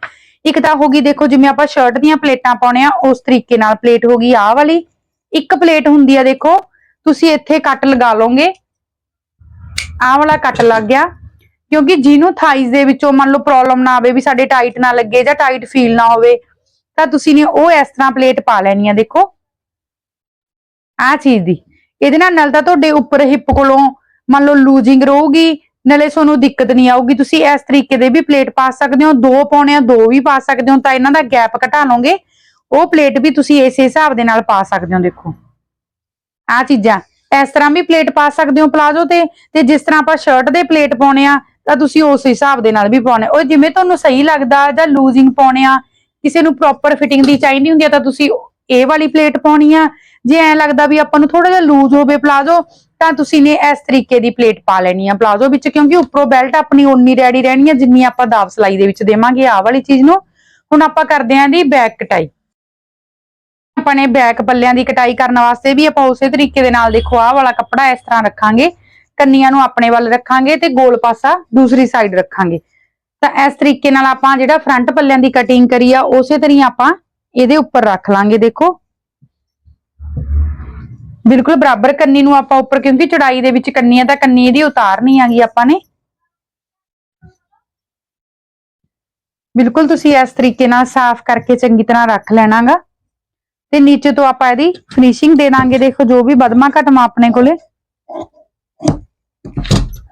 ਇੱਕ ਤਾਂ ਹੋਗੀ ਦੇਖੋ, ਜਿਵੇਂ ਆਪਾਂ ਸ਼ਰਟ ਦੀਆਂ ਪਲੇਟਾਂ ਪਾਉਣੇ ਆ, ਉਸ ਤਰੀਕੇ ਨਾਲ ਪਲੇਟ ਹੋਗੀ ਆਹ ਵਾਲੀ। ਇੱਕ ਪਲੇਟ ਹੁੰਦੀ ਆ ਦੇਖੋ, ਤੁਸੀਂ ਇੱਥੇ ਕੱਟ ਲਗਾ ਲਓਗੇ। ਆਹ ਵਾਲਾ ਕੱਟ ਲੱਗ ਗਿਆ। ਕਿਉਂਕਿ ਜਿਹਨੂੰ ਥਾਈਜ਼ ਦੇ ਵਿੱਚੋਂ ਮੰਨ ਲਓ ਪ੍ਰੋਬਲਮ ਨਾ ਆਵੇ ਵੀ ਸਾਡੇ ਟਾਈਟ ਨਾ ਲੱਗੇ ਜਾਂ ਟਾਈਟ ਫੀਲ ਨਾ ਹੋਵੇ, ਤਾਂ ਤੁਸੀਂ ਨੇ ਉਹ ਇਸ ਤਰ੍ਹਾਂ ਪਲੇਟ ਪਾ ਲੈਣੀ ਆ ਦੇਖੋ। ਆਹ ਚੀਜ਼ ਦੀ। ਇਹਦੇ ਨਾਲ ਨਾਲ ਤਾਂ ਤੁਹਾਡੇ ਉੱਪਰ ਹਿੱਪ ਕੋਲੋਂ ਮੰਨ ਲਓ ਲੂਜ਼ਿੰਗ ਰਹੂਗੀ, ਨਾਲੇ ਤੁਹਾਨੂੰ ਦਿੱਕਤ ਨਹੀਂ ਆਊਗੀ। ਤੁਸੀਂ ਇਸ ਤਰੀਕੇ ਦੇ ਵੀ ਪਲੇਟ ਪਾ ਸਕਦੇ ਹੋ। ਦੋ ਪਾਉਣੇ ਆ, ਦੋ ਵੀ ਪਾ ਸਕਦੇ ਹੋ, ਤਾਂ ਇਹਨਾਂ ਦਾ ਗੈਪ ਘਟਾ ਲਓਗੇ। ਉਹ ਪਲੇਟ ਵੀ ਤੁਸੀਂ ਇਸੇ ਹਿਸਾਬ ਦੇ ਨਾਲ ਪਾ ਸਕਦੇ ਹੋ, ਦੇਖੋ। ਆਹ ਚੀਜ਼ਾਂ। ਇਸ ਤਰ੍ਹਾਂ ਵੀ ਪਲੇਟ ਪਾ ਸਕਦੇ ਹੋ ਪਲਾਜ਼ੋ ਤੇ ਤੇ ਜਿਸ ਤਰ੍ਹਾਂ ਆਪਾਂ ਸ਼ਰਟ ਦੇ ਪਲੇਟ ਪਾਉਣੇ ਆ, ਤਾਂ ਤੁਸੀਂ ਉਸ ਹਿਸਾਬ ਦੇ ਨਾਲ ਵੀ ਪਾਉਣੇ। ਉਹ ਜਿਵੇਂ ਤੁਹਾਨੂੰ ਸਹੀ ਲੱਗਦਾ ਜਾਂ ਲੂਜ਼ਿੰਗ ਪਾਉਣੇ ਆ, ਕਿਸੇ ਨੂੰ ਪ੍ਰੋਪਰ ਫਿਟਿੰਗ ਦੀ ਚਾਹੀਦੀ ਹੁੰਦੀ ਆ, ਤਾਂ ਤੁਸੀਂ ਇਹ ਵਾਲੀ ਪਲੇਟ ਪਾਉਣੀ ਆ। ਜੇ ਐ ਲੱਗਦਾ ਵੀ ਆਪਾਂ ਨੂੰ ਥੋੜਾ ਜਿਹਾ ਲੂਜ਼ ਹੋਵੇ ਪਲਾਜ਼ੋ, ਤਾਂ ਤੁਸੀਂ ਨੇ ਇਸ ਤਰੀਕੇ ਦੀ ਪਲੇਟ ਪਾ ਲੈਣੀ ਆ ਪਲਾਜ਼ੋ ਵਿੱਚ, ਕਿਉਂਕਿ ਉੱਪਰੋਂ ਬੈਲਟ ਆਪਣੀ ਓਨੀ ਰੈਡੀ ਰਹਿਣੀ ਆ ਜਿੰਨੀ ਆਪਾਂ ਦਾਬ ਸਲਾਈ ਦੇ ਵਿੱਚ ਦੇਵਾਂਗੇ ਆਹ ਵਾਲੀ ਚੀਜ਼ ਨੂੰ। ਹੁਣ ਆਪਾਂ ਕਰਦੇ ਆਂ ਦੀ ਬੈਕ ਕਟਾਈ ਆਪਾਂ ਨੇ ਬੈਕ ਪੱਲਿਆਂ ਦੀ ਕਟਾਈ ਕਰਨ ਵਾਸਤੇ ਵੀ ਆਪਾਂ ਉਸੇ ਤਰੀਕੇ ਦੇ ਨਾਲ ਦੇਖੋ, ਆਹ ਵਾਲਾ ਕੱਪੜਾ ਇਸ ਤਰ੍ਹਾਂ ਰੱਖਾਂਗੇ। ਕੰਨੀਆਂ ਨੂੰ ਆਪਣੇ ਵੱਲ ਰੱਖਾਂਗੇ ਤੇ ਗੋਲ ਪਾਸਾ ਦੂਸਰੀ ਸਾਈਡ ਰੱਖਾਂਗੇ। ਤਾਂ ਇਸ ਤਰੀਕੇ ਨਾਲ ਆਪਾਂ ਜਿਹੜਾ ਫਰੰਟ ਪੱਲਿਆਂ ਦੀ ਕਟਿੰਗ ਕਰੀ ਆ, ਉਸੇ ਤਰ੍ਹਾਂ ਆਪਾਂ ਇਹਦੇ ਉੱਪਰ ਰੱਖ ਲਾਂਗੇ, ਦੇਖੋ। ਬਿਲਕੁਲ ਬਰਾਬਰ ਕੰਨੀ ਨੂੰ ਆਪਾਂ ਉੱਪਰ, ਕਿਉਂਕਿ ਚੜਾਈ ਦੇ ਵਿੱਚ ਕੰਨੀ ਆ, ਤਾਂ ਕੰਨੀ ਇਹਦੀ ਉਤਾਰਨੀ ਆਗੀ ਆਪਾਂ ਨੇ। ਬਿਲਕੁਲ ਤੁਸੀਂ ਇਸ ਤਰੀਕੇ ਨਾਲ ਸਾਫ਼ ਕਰਕੇ ਚੰਗੀ ਤਰ੍ਹਾਂ ਰੱਖ ਲੈਣਾਗਾ। ਤੇ ਨੀਚੇ ਤੋਂ ਆਪਾਂ ਇਹਦੀ ਫਿਨਿਸ਼ਿੰਗ ਦੇ ਦਾਂਗੇ। ਦੇਖੋ, ਜੋ ਵੀ ਬਦਮਾ ਘਟਮਾ ਆਪਣੇ ਕੋਲੇ।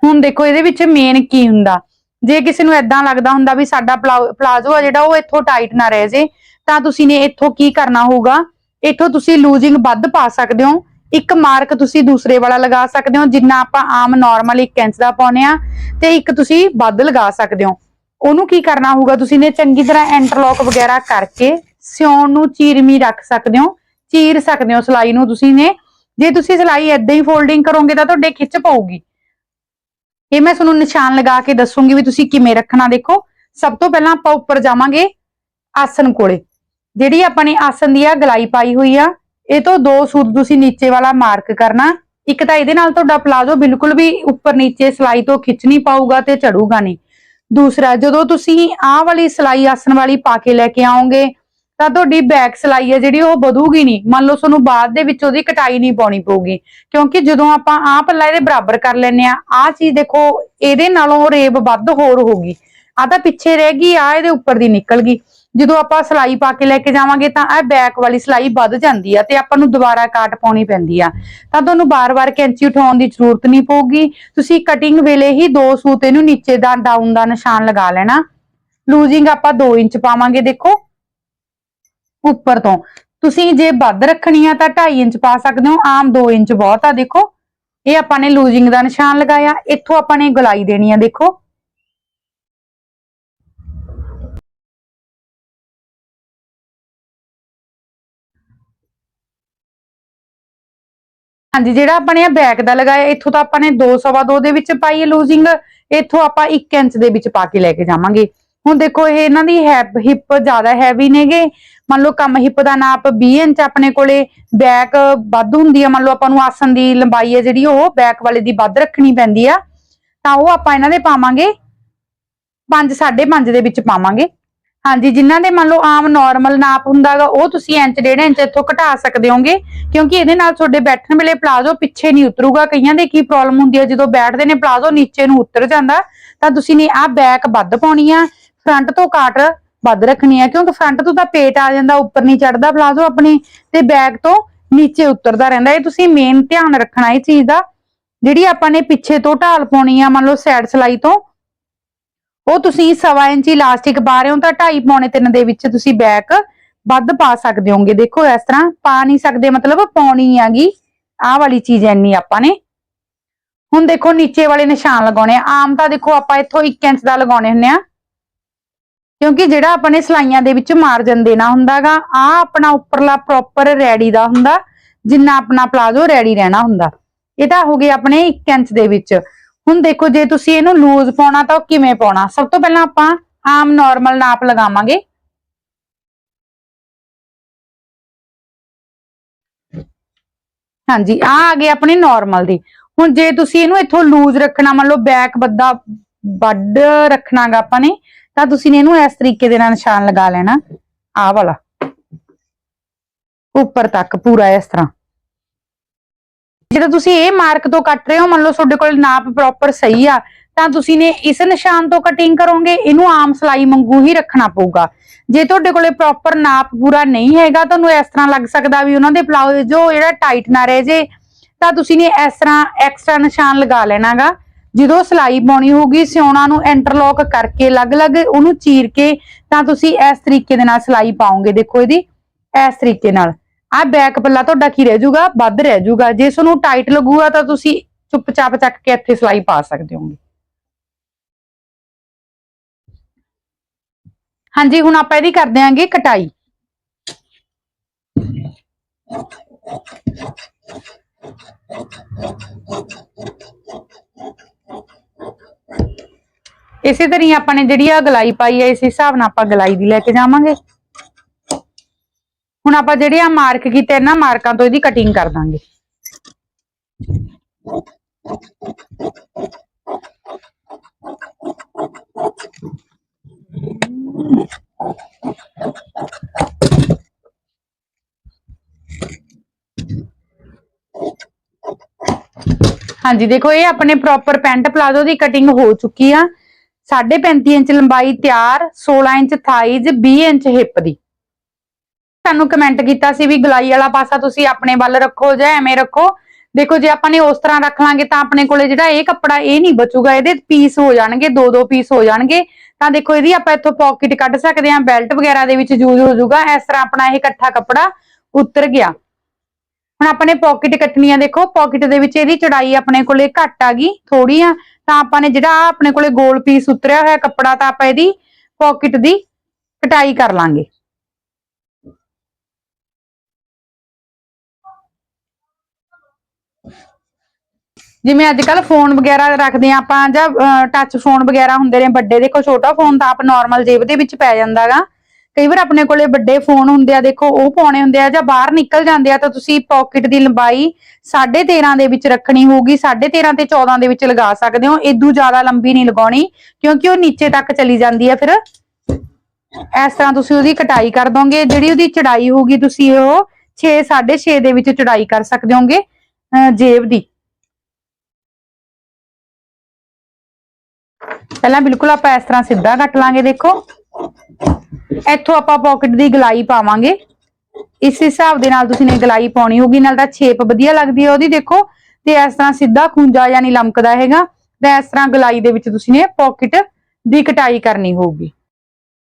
ਹੁਣ ਦੇਖੋ, ਇਹਦੇ ਵਿੱਚ ਮੇਨ ਕੀ ਹੁੰਦਾ? ਜੇ ਕਿਸੇ ਨੂੰ ਐਦਾਂ ਲੱਗਦਾ ਹੁੰਦਾ ਵੀ ਸਾਡਾ ਪਲਾਜ਼ੋ ਆ ਜਿਹੜਾ, ਉਹ ਇੱਥੋਂ ਟਾਈਟ ਨਾ ਰਹਿ ਜੇ, ਤਾਂ ਤੁਸੀਂ ਨੇ ਇੱਥੋਂ ਕੀ ਕਰਨਾ ਹੋਊਗਾ? ਇੱਥੋਂ ਤੁਸੀਂ ਲੂਜ਼ਿੰਗ ਵੱਧ ਪਾ ਸਕਦੇ ਹੋ। ਇੱਕ ਮਾਰਕ ਤੁਸੀਂ ਦੂਸਰੇ ਵਾਲਾ ਲਗਾ ਸਕਦੇ ਹੋ, ਜਿੰਨਾ ਆਪਾਂ ਆਮ ਨਾਰਮਲ 1 ਇੰਚ ਦਾ ਪਾਉਨੇ ਆ ਤੇ ਇੱਕ ਤੁਸੀਂ ਵੱਧ ਲਗਾ ਸਕਦੇ ਹੋ। ਉਹਨੂੰ ਕੀ ਕਰਨਾ ਹੋਊਗਾ? ਤੁਸੀਂ ਨੇ ਚੰਗੀ ਤਰ੍ਹਾਂ ਇੰਟਰਲੌਕ ਵਗੈਰਾ ਕਰਕੇ ਸਿਉਣ ਨੂੰ ਚੀਰਮੀ ਰੱਖ ਸਕਦੇ ਹੋ, ਚੀਰ ਸਕਦੇ ਹੋ ਸਲਾਈ ਨੂੰ ਤੁਸੀਂ ਨੇ। ਜੇ ਤੁਸੀਂ ਸਲਾਈ ਏਦਾਂ ਹੀ ਫੋਲਡਿੰਗ ਕਰੋਗੇ ਤਾਂ ਤੁਹਾਡੇ ਖਿੱਚ ਪਊਗੀ। ਇਹ ਮੈਂ ਤੁਹਾਨੂੰ ਨਿਸ਼ਾਨ ਲਗਾ ਕੇ ਦੱਸੂਗੀ ਵੀ ਤੁਸੀਂ ਕਿਵੇਂ ਰੱਖਣਾ। ਦੇਖੋ, ਸਭ ਤੋਂ ਪਹਿਲਾਂ ਆਪਾਂ ਉੱਪਰ ਜਾਵਾਂਗੇ ਆਸਨ ਕੋਲੇ। ਜਿਹੜੀ ਆਪਾਂ ਨੇ ਆਸਨ ਦੀ ਆ ਗਲਾਈ ਪਾਈ ਹੋਈ ਆ, ਇਹ ਤੋਂ ਦੋ ਸੂਤ ਤੁਸੀਂ ਨੀਚੇ ਵਾਲਾ ਮਾਰਕ ਕਰਨਾ। ਇੱਕ ਤਾਂ ਇਹਦੇ ਨਾਲ ਤੁਹਾਡਾ ਪਲਾਜ਼ੋ ਬਿਲਕੁਲ ਵੀ ਉੱਪਰ ਨੀਚੇ ਸਲਾਈ ਤੋਂ ਖਿੱਚ ਨਹੀਂ ਪਾਊਗਾ ਤੇ ਚੜੂਗਾ ਨਹੀਂ। ਦੂਸਰਾ, ਜਦੋਂ ਤੁਸੀਂ ਆਹ ਵਾਲੀ ਸਲਾਈ ਆਸਨ ਵਾਲੀ ਪਾ ਕੇ ਲੈ ਕੇ ਆਓਗੇ ਤਾਂ ਤੁਹਾਡੀ ਬੈਕ ਸਲਾਈ ਹੈ ਜਿਹੜੀ ਉਹ ਵਧੂਗੀ ਨਹੀਂ। ਮੰਨ ਲਓ ਤੁਹਾਨੂੰ ਬਾਅਦ ਦੇ ਵਿੱਚ ਉਹਦੀ ਕਟਾਈ ਨਹੀਂ ਪਾਉਣੀ ਪਊਗੀ। ਕਿਉਂਕਿ ਜਦੋਂ ਆਪਾਂ ਆਹ ਪੱਲਾ ਇਹਦੇ ਬਰਾਬਰ ਕਰ ਲੈਨੇ ਆ ਆਹ ਚੀਜ਼ ਦੇਖੋ, ਇਹਦੇ ਨਾਲੋਂ ਰੇਬ ਵੱਧ ਹੋਰ ਹੋਗੀ ਆ ਤਾਂ ਪਿੱਛੇ ਰਹਿ ਗਈ ਆ ਇਹਦੇ ਉੱਪਰ ਦੀ ਨਿਕਲ ਗਈ। ਜਦੋਂ ਆਪਾਂ ਸਲਾਈ ਪਾ ਕੇ ਲੈ ਕੇ ਜਾਵਾਂਗੇ ਤਾਂ ਇਹ ਬੈਕ ਵਾਲੀ ਸਲਾਈ ਵੱਧ ਜਾਂਦੀ ਆ ਤੇ ਆਪਾਂ ਨੂੰ ਦੁਬਾਰਾ ਕਾਟ ਪਾਉਣੀ ਪੈਂਦੀ ਆ। ਤਾਂ ਤੁਹਾਨੂੰ ਬਾਰ-ਬਾਰ ਕੈਂਚੀ ਉਠਾਉਣ ਦੀ ਜ਼ਰੂਰਤ ਨਹੀਂ ਪਊਗੀ। ਤੁਸੀਂ ਕਟਿੰਗ ਵੇਲੇ ਹੀ ਦੋ ਸੂਤ ਇਹਨੂੰ ਨੀਚੇ ਦਾ ਡਾਊਨ ਦਾ ਨਿਸ਼ਾਨ ਲਗਾ ਲੈਣਾ। ਲੂਜ਼ਿੰਗ ਆਪਾਂ 2 ਇੰਚ ਪਾਵਾਂਗੇ, ਦੇਖੋ। ਉੱਪਰ ਤੋਂ। ਤੁਸੀਂ ਜੇ ਵੱਧ ਰੱਖਣੀ ਆ ਤਾਂ 2.5 ਇੰਚ ਪਾ ਸਕਦੇ ਹੋ। ਆਮ 2 ਇੰਚ ਬਹੁਤ ਆ, ਦੇਖੋ। ਇਹ ਆਪਾਂ ਨੇ ਲੂਜ਼ਿੰਗ ਦਾ ਨਿਸ਼ਾਨ ਲਗਾਇਆ। ਇੱਥੋਂ ਆਪਾਂ ਨੇ ਗੁਲਾਈ ਦੇਣੀ ਆ, ਦੇਖੋ। ਹਾਂਜੀ, ਜਿਹੜਾ ਆਪਾਂ ਨੇ ਬੈਕ ਦਾ ਲਗਾਇਆ, ਇੱਥੋਂ ਤਾਂ ਆਪਾਂ ਨੇ 2 ਸਵਾ 2 ਦੇ ਵਿੱਚ ਪਾਈ ਹੈ ਲੂਜ਼ਿੰਗ। ਇੱਥੋਂ ਆਪਾਂ 1 ਇੰਚ ਦੇ ਵਿੱਚ ਪਾ ਕੇ ਲੈ ਕੇ ਜਾਵਾਂਗੇ। ਹੁਣ ਦੇਖੋ, ਇਹ ਇਹਨਾਂ ਦੀ ਹਿਪ ਜ਼ਿਆਦਾ ਹੈਵੀ ਨੇਗੇ। ਮੰਨ ਲਓ, ਕਮ ਹਿਪ ਦਾ ਨਾਪ 20 ਇੰਚ ਆਪਣੇ ਕੋਲੇ ਬੈਕ ਵੱਧ ਹੁੰਦੀ ਆ। ਮੰਨ ਲਓ, ਆਪਾਂ ਨੂੰ ਆਸਨ ਦੀ ਲੰਬਾਈ ਹੈ ਜਿਹੜੀ, ਉਹ ਬੈਕ ਵਾਲੇ ਦੀ ਵੱਧ ਰੱਖਣੀ ਪੈਂਦੀ ਆ। ਤਾਂ ਉਹ ਆਪਾਂ ਇਹਨਾਂ ਦੇ ਪਾਵਾਂਗੇ। 5 5.5 ਦੇ ਵਿੱਚ ਪਾਵਾਂਗੇ। ਹਾਂਜੀ, ਜਿਨ੍ਹਾਂ ਦੇ ਮੰਨ ਲਓ, ਆਮ ਨਾਰਮਲ ਨਾਪ ਹੁੰਦਾਗਾ ਉਹ ਤੁਸੀਂ ਇੰਚ, ਡੇਢ ਇੰਚ ਇੱਥੋਂ ਘਟਾ ਸਕਦੇ ਹੋਗੇ। ਕਿਉਂਕਿ ਇਹਦੇ ਨਾਲ ਤੁਹਾਡੇ ਬੈਠਣ ਵੇਲੇ ਪਲਾਜ਼ੋ ਪਿੱਛੇ ਨਹੀਂ ਉਤਰੂਗਾ। ਕਈਆਂ ਦੇ ਕੀ ਪ੍ਰੋਬਲਮ ਹੁੰਦੀ ਹੈ ਜਦੋਂ ਬੈਠਦੇ ਨੇ, ਪਲਾਜ਼ੋ ਨੀਚੇ ਨੂੰ ਉਤਰ ਜਾਂਦਾ, ਤਾਂ ਤੁਸੀਂ ਨੇ ਆਹ ਬੈਕ ਵੱਧ ਪਾਉਣੀ ਆ। ਫਰੰਟ ਤੋਂ ਕਾਟ ਵੱਧ ਰੱਖਣੀ ਹੈ ਕਿਉਂਕਿ ਫਰੰਟ ਤੋਂ ਤਾਂ ਪੇਟ ਆ ਜਾਂਦਾ, ਉੱਪਰ ਨਹੀਂ ਚੜਦਾ ਪਲਾਜ਼ੋ ਆਪਣੀ ਤੇ ਬੈਕ ਤੋਂ ਨੀਚੇ ਉਤਰਦਾ ਰਹਿੰਦਾ। ਇਹ ਤੁਸੀਂ ਮੇਨ ਧਿਆਨ ਰੱਖਣਾ ਇਹ ਚੀਜ਼ ਦਾ। ਜਿਹੜੀ ਆਪਾਂ ਨੇ ਪਿੱਛੇ ਤੋਂ ਢਾਲ ਪਾਉਣੀ ਆ, ਮੰਨ ਲਓ ਸਾਈਡ ਸਲਾਈ ਤੋਂ, ਉਹ ਤੁਸੀਂ ਸਵਾ ਇੰਚੀ ਇਲਾਸਟਿਕ ਪਾ ਰਹੇ ਹੋ ਤਾਂ 2.5 ਪੌਣੇ 3 ਦੇ ਵਿੱਚ ਤੁਸੀਂ ਬੈਕ ਵੱਧ ਪਾ ਸਕਦੇ ਹੋਗੇ। ਦੇਖੋ ਇਸ ਤਰ੍ਹਾਂ ਪਾ ਨਹੀਂ ਸਕਦੇ, ਮਤਲਬ ਪਾਉਣੀ ਆਗੀ। ਆਹ ਵਾਲੀ ਚੀਜ਼ ਐਨੀ ਆਪਾਂ ਨੇ। ਹੁਣ ਦੇਖੋ ਨੀਚੇ ਵਾਲੇ ਨਿਸ਼ਾਨ ਲਗਾਉਣੇ ਆਮ ਤਾਂ ਦੇਖੋ ਆਪਾਂ ਇੱਥੋਂ 1 ਇੰਚ ਦਾ ਲਗਾਉਣੇ ਹੁੰਨੇ ਆ। ਕਿਉਂਕਿ ਜਿਹੜਾ ਆਪਾਂ ਨੇ ਸਲਾਈਆਂ ਦੇ ਵਿੱਚ ਮਾਰਜਨ ਦੇਣਾ ਹੁੰਦਾਗਾ ਆ ਆਪਣਾ ਉੱਪਰਲਾ ਪ੍ਰੋਪਰ ਰੈਡੀ ਦਾ ਹੁੰਦਾ, ਜਿੰਨਾ ਆਪਣਾ ਪਲਾਜ਼ੋ ਰੈਡੀ ਰਹਿਣਾ ਹੁੰਦਾ। ਇਹ ਤਾਂ ਹੋ ਗਏ ਆਪਣੇ 1 ਇੰਚ ਦੇ ਵਿੱਚ। ਹੁਣ ਦੇਖੋ, ਜੇ ਤੁਸੀਂ ਇਹਨੂੰ ਲੂਜ਼ ਪਾਉਣਾ ਤਾਂ ਉਹ ਕਿਵੇਂ ਪਾਉਣਾ? ਸਭ ਤੋਂ ਪਹਿਲਾਂ ਆਪਾਂ ਆਮ ਨਾਰਮਲ ਨਾਪ ਲਗਾਵਾਂਗੇ। ਹਾਂਜੀ ਆ ਆ ਗਏ ਆਪਣੇ ਨਾਰਮਲ ਦੇ। ਹੁਣ ਜੇ ਤੁਸੀਂ ਇਹਨੂੰ ਇੱਥੋਂ ਲੂਜ਼ ਰੱਖਣਾ, ਮੰਨ ਲਓ ਬੈਕ ਬੱਦਾ ਵੱਡ ਰੱਖਣਾਗਾ ਆਪਾਂ ਨੇ ਤਾਂ ਤੁਸੀਂ ਨੇ ਇਹਨੂੰ ਇਸ ਤਰੀਕੇ ਦੇ ਨਾਲ ਨਿਸ਼ਾਨ ਲਗਾ ਲੈਣਾ, ਆਹ ਵਾਲਾ। ਉੱਪਰ ਤੱਕ ਪੂਰਾ ਇਸ ਤਰ੍ਹਾਂ। ਜਦੋਂ ਤੁਸੀਂ ਇਹ ਮਾਰਕ ਤੋਂ ਕੱਟ ਰਹੇ ਹੋ, ਮੰਨ ਲਓ ਤੁਹਾਡੇ ਕੋਲ ਨਾਪ ਪ੍ਰੋਪਰ ਸਹੀ ਆ, ਤਾਂ ਤੁਸੀਂ ਨੇ ਇਸ ਨਿਸ਼ਾਨ ਤੋਂ ਕਟਿੰਗ ਕਰੋਗੇ, ਇਹਨੂੰ ਆਮ ਸਲਾਈ ਵਾਂਗੂ ਹੀ ਰੱਖਣਾ ਪਊਗਾ। ਜੇ ਤੁਹਾਡੇ ਕੋਲੇ ਪ੍ਰੋਪਰ ਨਾਪ ਪੂਰਾ ਨਹੀਂ ਹੈਗਾ, ਤੁਹਾਨੂੰ ਇਸ ਤਰ੍ਹਾਂ ਲੱਗ ਸਕਦਾ ਵੀ ਉਹਨਾਂ ਦੇ ਪਲਾਜ਼ੋ ਜਿਹੜਾ ਟਾਈਟ ਨਾ ਰਹਿ ਜੇ, ਤਾਂ ਤੁਸੀਂ ਨੇ ਇਸ ਤਰ੍ਹਾਂ ਐਕਸਟਰਾ ਨਿਸ਼ਾਨ ਲਗਾ ਲੈਣਾਗਾ। ਜਦੋਂ ਸਲਾਈ ਪਾਉਣੀ ਹੋਊਗੀ, ਸਿਉਣਾ ਨੂੰ ਇੰਟਰਲੌਕ ਕਰਕੇ ਅਲੱਗ-ਅਲੱਗ ਉਹਨੂੰ ਚੀਰ ਕੇ ਤਾਂ ਤੁਸੀਂ ਇਸ ਤਰੀਕੇ ਦੇ ਨਾਲ ਸਲਾਈ ਪਾਓਗੇ। ਦੇਖੋ ਇਹਦੀ, ਇਸ ਤਰੀਕੇ ਨਾਲ। ਆ ਬੈਕ ਪੱਲਾ ਤੁਹਾਡਾ ਕੀ ਰਹਿ ਜਾਊਗਾ? ਵੱਧ ਰਹਿ ਜਾਊਗਾ। ਜੇ ਇਸ ਟਾਈਟ ਲੱਗੂਗਾ ਤਾਂ ਤੁਸੀਂ ਚੁੱਪਚਾਪ ਚੱਕ ਕੇ ਇੱਥੇ ਸਲਾਈ ਪਾ ਸਕਦੇ ਹੋਗੇ। ਹਾਂਜੀ, ਹੁਣ ਆਪਾਂ ਇਹਦੀ ਕਰ ਦਿਆਂਗੇ ਕਟਾਈ। ਇਸੇ ਤਰ੍ਹਾਂ ਆਪਾਂ ਨੇ ਜਿਹੜੀ ਆ ਗਲਾਈ ਪਾਈ ਹੈ ਇਸ ਹਿਸਾਬ ਨਾਲ ਆਪਾਂ ਗਲਾਈ ਦੀ ਲੈ ਕੇ ਜਾਵਾਂਗੇ। ਹੁਣ ਆਪਾਂ ਜਿਹੜੇ ਆ ਮਾਰਕ ਕੀਤੇ, ਇਹਨਾਂ ਮਾਰਕਾਂ ਤੋਂ ਇਹਦੀ ਕਟਿੰਗ ਕਰ ਦਾਂਗੇ। ਹਾਂਜੀ, ਦੇਖੋ, ਇਹ ਆਪਣੇ ਪ੍ਰੋਪਰ ਪੈਂਟ ਪਲਾਜ਼ੋ ਦੀ ਕਟਿੰਗ ਹੋ ਚੁੱਕੀ ਆ। 35 ਇੰਚ ਲੰਬਾਈ ਤਿਆਰ 16 ਇੰਚ ਥਾਈਜ਼ 20 ਇੰਚ ਹਿੱਪ ਦੀ। ਸਾਨੂੰ ਕਮੈਂਟ ਕੀਤਾ ਸੀ ਵੀ ਗਲਾਈ ਵਾਲਾ ਪਾਸਾ ਤੁਸੀਂ ਆਪਣੇ ਵੱਲ ਰੱਖੋ ਜਾਂ ਐਵੇਂ ਰੱਖੋ। ਦੇਖੋ, ਜੇ ਆਪਾਂ ਨੇ ਉਸ ਤਰ੍ਹਾਂ ਰੱਖ ਲਾਂਗੇ ਤਾਂ ਆਪਣੇ ਕੋਲੇ ਜਿਹੜਾ ਇਹ ਕੱਪੜਾ, ਇਹ ਨਹੀਂ ਬਚੂਗਾ। ਇਹਦੇ ਪੀਸ ਹੋ ਜਾਣਗੇ ਦੋ ਦੋ ਪੀਸ ਹੋ ਜਾਣਗੇ। ਤਾਂ ਦੇਖੋ, ਇਹਦੀ ਆਪਾਂ ਇੱਥੋਂ ਪਾਕਟ ਕੱਢ ਸਕਦੇ ਹਾਂ ਬੈਲਟ ਵਗੈਰਾ ਦੇ ਵਿੱਚ ਯੂਜ਼ ਹੋ ਜਾਊਗਾ। ਇਸ ਤਰ੍ਹਾਂ ਆਪਣਾ ਇਹ ਇਕੱਠਾ ਕੱਪੜਾ ਉਤਰ ਗਿਆ। ਹੁਣ ਆਪਾਂ ਨੇ ਪਾਕਟ ਕੱਟਣੀ ਆ ਦੇਖੋ ਪਾਕਟ ਦੇ ਵਿੱਚ ਇਹਦੀ ਚੜਾਈ ਆਪਣੇ ਕੋਲੇ ਘੱਟ ਆ ਗਈ ਥੋੜੀ ਆ, ਤਾਂ ਆਪਾਂ ਨੇ ਜਿਹੜਾ ਆਪਣੇ ਕੋਲੇ ਗੋਲ ਪੀਸ ਉਤਰਿਆ ਹੋਇਆ ਕੱਪੜਾ ਤਾਂ ਆਪਾਂ ਇਹਦੀ ਪਾਕਟ ਦੀ ਕਟਾਈ ਕਰ ਲਾਂਗੇ। ਜਿਵੇਂ ਅੱਜ ਕੱਲ ਫੋਨ ਵਗੈਰਾ ਰੱਖਦੇ ਆ ਆਪਾਂ ਜਾਂ ਟੱਚ ਫੋਨ ਵਗੈਰਾ ਹੁੰਦੇ ਨੇ, ਵੱਡੇ ਦੇਖੋ, ਛੋਟਾ ਫੋਨ ਤਾਂ ਆਪ ਨਾਰਮਲ ਜੇਬ ਦੇ ਵਿੱਚ ਪੈ ਜਾਂਦਾਗਾ। ਕਈ ਵਾਰ ਆਪਣੇ ਕੋਲੇ ਵੱਡੇ ਫੋਨ ਹੁੰਦੇ ਆ, ਦੇਖੋ ਉਹ ਪਾਉਣੇ ਹੁੰਦੇ ਆ ਜਾਂ ਬਾਹਰ ਨਿਕਲ ਜਾਂਦੇ ਆ ਤਾਂ ਤੁਸੀਂ ਪਾਕਟ ਦੀ ਲੰਬਾਈ 13.5 ਦੇ ਵਿੱਚ ਰੱਖਣੀ ਹੋਊਗੀ 13.5 ਤੇ 14 ਦੇ ਵਿੱਚ ਲਗਾ ਸਕਦੇ ਹੋ ਇਦੋਂ ਜ਼ਿਆਦਾ ਲੰਬੀ ਨਹੀਂ ਲਗਾਉਣੀ ਕਿਉਂਕਿ ਉਹ ਨੀਚੇ ਤੱਕ ਚਲੀ ਜਾਂਦੀ ਆ ਫਿਰ। ਇਸ ਤਰ੍ਹਾਂ ਤੁਸੀਂ ਉਹਦੀ ਕਟਾਈ ਕਰ ਦੋਗੇ, ਜਿਹੜੀ ਉਹਦੀ ਚੜਾਈ ਹੋਊਗੀ ਤੁਸੀਂ ਉਹ 6 6.5 ਦੇ ਵਿੱਚ ਚੜਾਈ ਕਰ ਸਕਦੇ ਹੋਗੇ, ਅਹ ਜੇਬ ਦੀ। ਪਹਿਲਾਂ ਬਿਲਕੁਲ ਆਪਾਂ ਇਸ ਤਰ੍ਹਾਂ ਸਿੱਧਾ ਕੱਟ ਲਾਂਗੇ, ਦੇਖੋ। ਇੱਥੋਂ ਆਪਾਂ ਪਾਕਟ ਦੀ ਗਲਾਈ ਪਾਵਾਂਗੇ। ਇਸ ਹਿਸਾਬ ਦੇ ਨਾਲ ਤੁਸੀਂ ਨੇ ਗਲਾਈ ਪਾਉਣੀ ਹੋਗੀ ਨਾਲ ਤਾਂ ਸ਼ੇਪ ਵਧੀਆ ਲੱਗਦੀ ਹੈ ਉਹਦੀ, ਦੇਖੋ। ਤੇ ਇਸ ਤਰ੍ਹਾਂ ਸਿੱਧਾ ਖੁੰਝਾ ਯਾਨੀ ਲਮਕਦਾ ਹੈਗਾ, ਤੇ ਇਸ ਤਰ੍ਹਾਂ ਗਲਾਈ ਦੇ ਵਿੱਚ ਤੁਸੀਂ ਨੇ ਪਾਕਟ ਦੀ ਕਟਾਈ ਕਰਨੀ ਹੋਊਗੀ।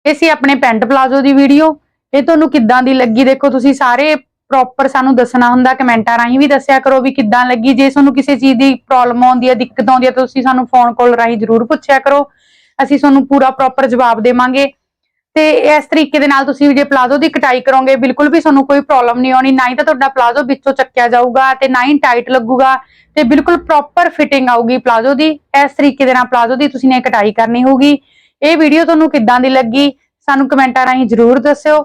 ਇਹ ਸੀ ਆਪਣੇ ਪੈਂਟ ਪਲਾਜ਼ੋ ਦੀ ਵੀਡੀਓ। ਇਹ ਤੁਹਾਨੂੰ ਕਿੱਦਾਂ ਦੀ ਲੱਗੀ, ਦੇਖੋ ਤੁਸੀਂ ਸਾਰੇ ਪ੍ਰੋਪਰ ਸਾਨੂੰ ਦੱਸਣਾ ਹੁੰਦਾ, ਕਮੈਂਟਾਂ ਰਾਹੀਂ ਵੀ ਦੱਸਿਆ ਕਰੋ ਵੀ ਕਿੱਦਾਂ ਲੱਗੀ। ਜੇ ਤੁਹਾਨੂੰ ਕਿਸੇ ਚੀਜ਼ ਦੀ ਪ੍ਰੋਬਲਮ ਆਉਂਦੀ ਹੈ, ਦਿੱਕਤ ਆਉਂਦੀ ਹੈ, ਤਾਂ ਤੁਸੀਂ ਸਾਨੂੰ ਫੋਨ ਕਾਲ ਰਾਹੀਂ ਜ਼ਰੂਰ ਪੁੱਛਿਆ ਕਰੋ। ਅਸੀਂ ਤੁਹਾਨੂੰ ਪੂਰਾ ਪ੍ਰੋਪਰ ਜਵਾਬ ਦੇਵਾਂਗੇ। ਤੇ ਇਸ ਤਰੀਕੇ ਦੇ ਨਾਲ ਤੁਸੀਂ ਜੇ ਪਲਾਜ਼ੋ ਦੀ ਕਟਾਈ ਕਰੋਗੇ, ਬਿਲਕੁਲ ਵੀ ਤੁਹਾਨੂੰ ਕੋਈ ਪ੍ਰੋਬਲਮ ਨਹੀਂ ਆਉਣੀ। ਨਾ ਹੀ ਤਾਂ ਤੁਹਾਡਾ ਪਲਾਜ਼ੋ ਵਿੱਚੋਂ ਚੱਕਿਆ ਜਾਊਗਾ ਤੇ ਨਾ ਹੀ ਟਾਈਟ ਲੱਗੂਗਾ ਤੇ ਬਿਲਕੁਲ ਪ੍ਰੋਪਰ ਫਿਟਿੰਗ ਆਊਗੀ ਪਲਾਜ਼ੋ ਦੀ। ਇਸ ਤਰੀਕੇ ਦੇ ਨਾਲ ਪਲਾਜ਼ੋ ਦੀ ਤੁਸੀਂ ਨੇ ਕਟਾਈ ਕਰਨੀ ਹੋਊਗੀ। ਇਹ ਵੀਡੀਓ ਤੁਹਾਨੂੰ ਕਿੱਦਾਂ ਦੀ ਲੱਗੀ, ਸਾਨੂੰ ਕਮੈਂਟਾਂ ਰਾਹੀਂ ਜ਼ਰੂਰ ਦੱਸਿਓ।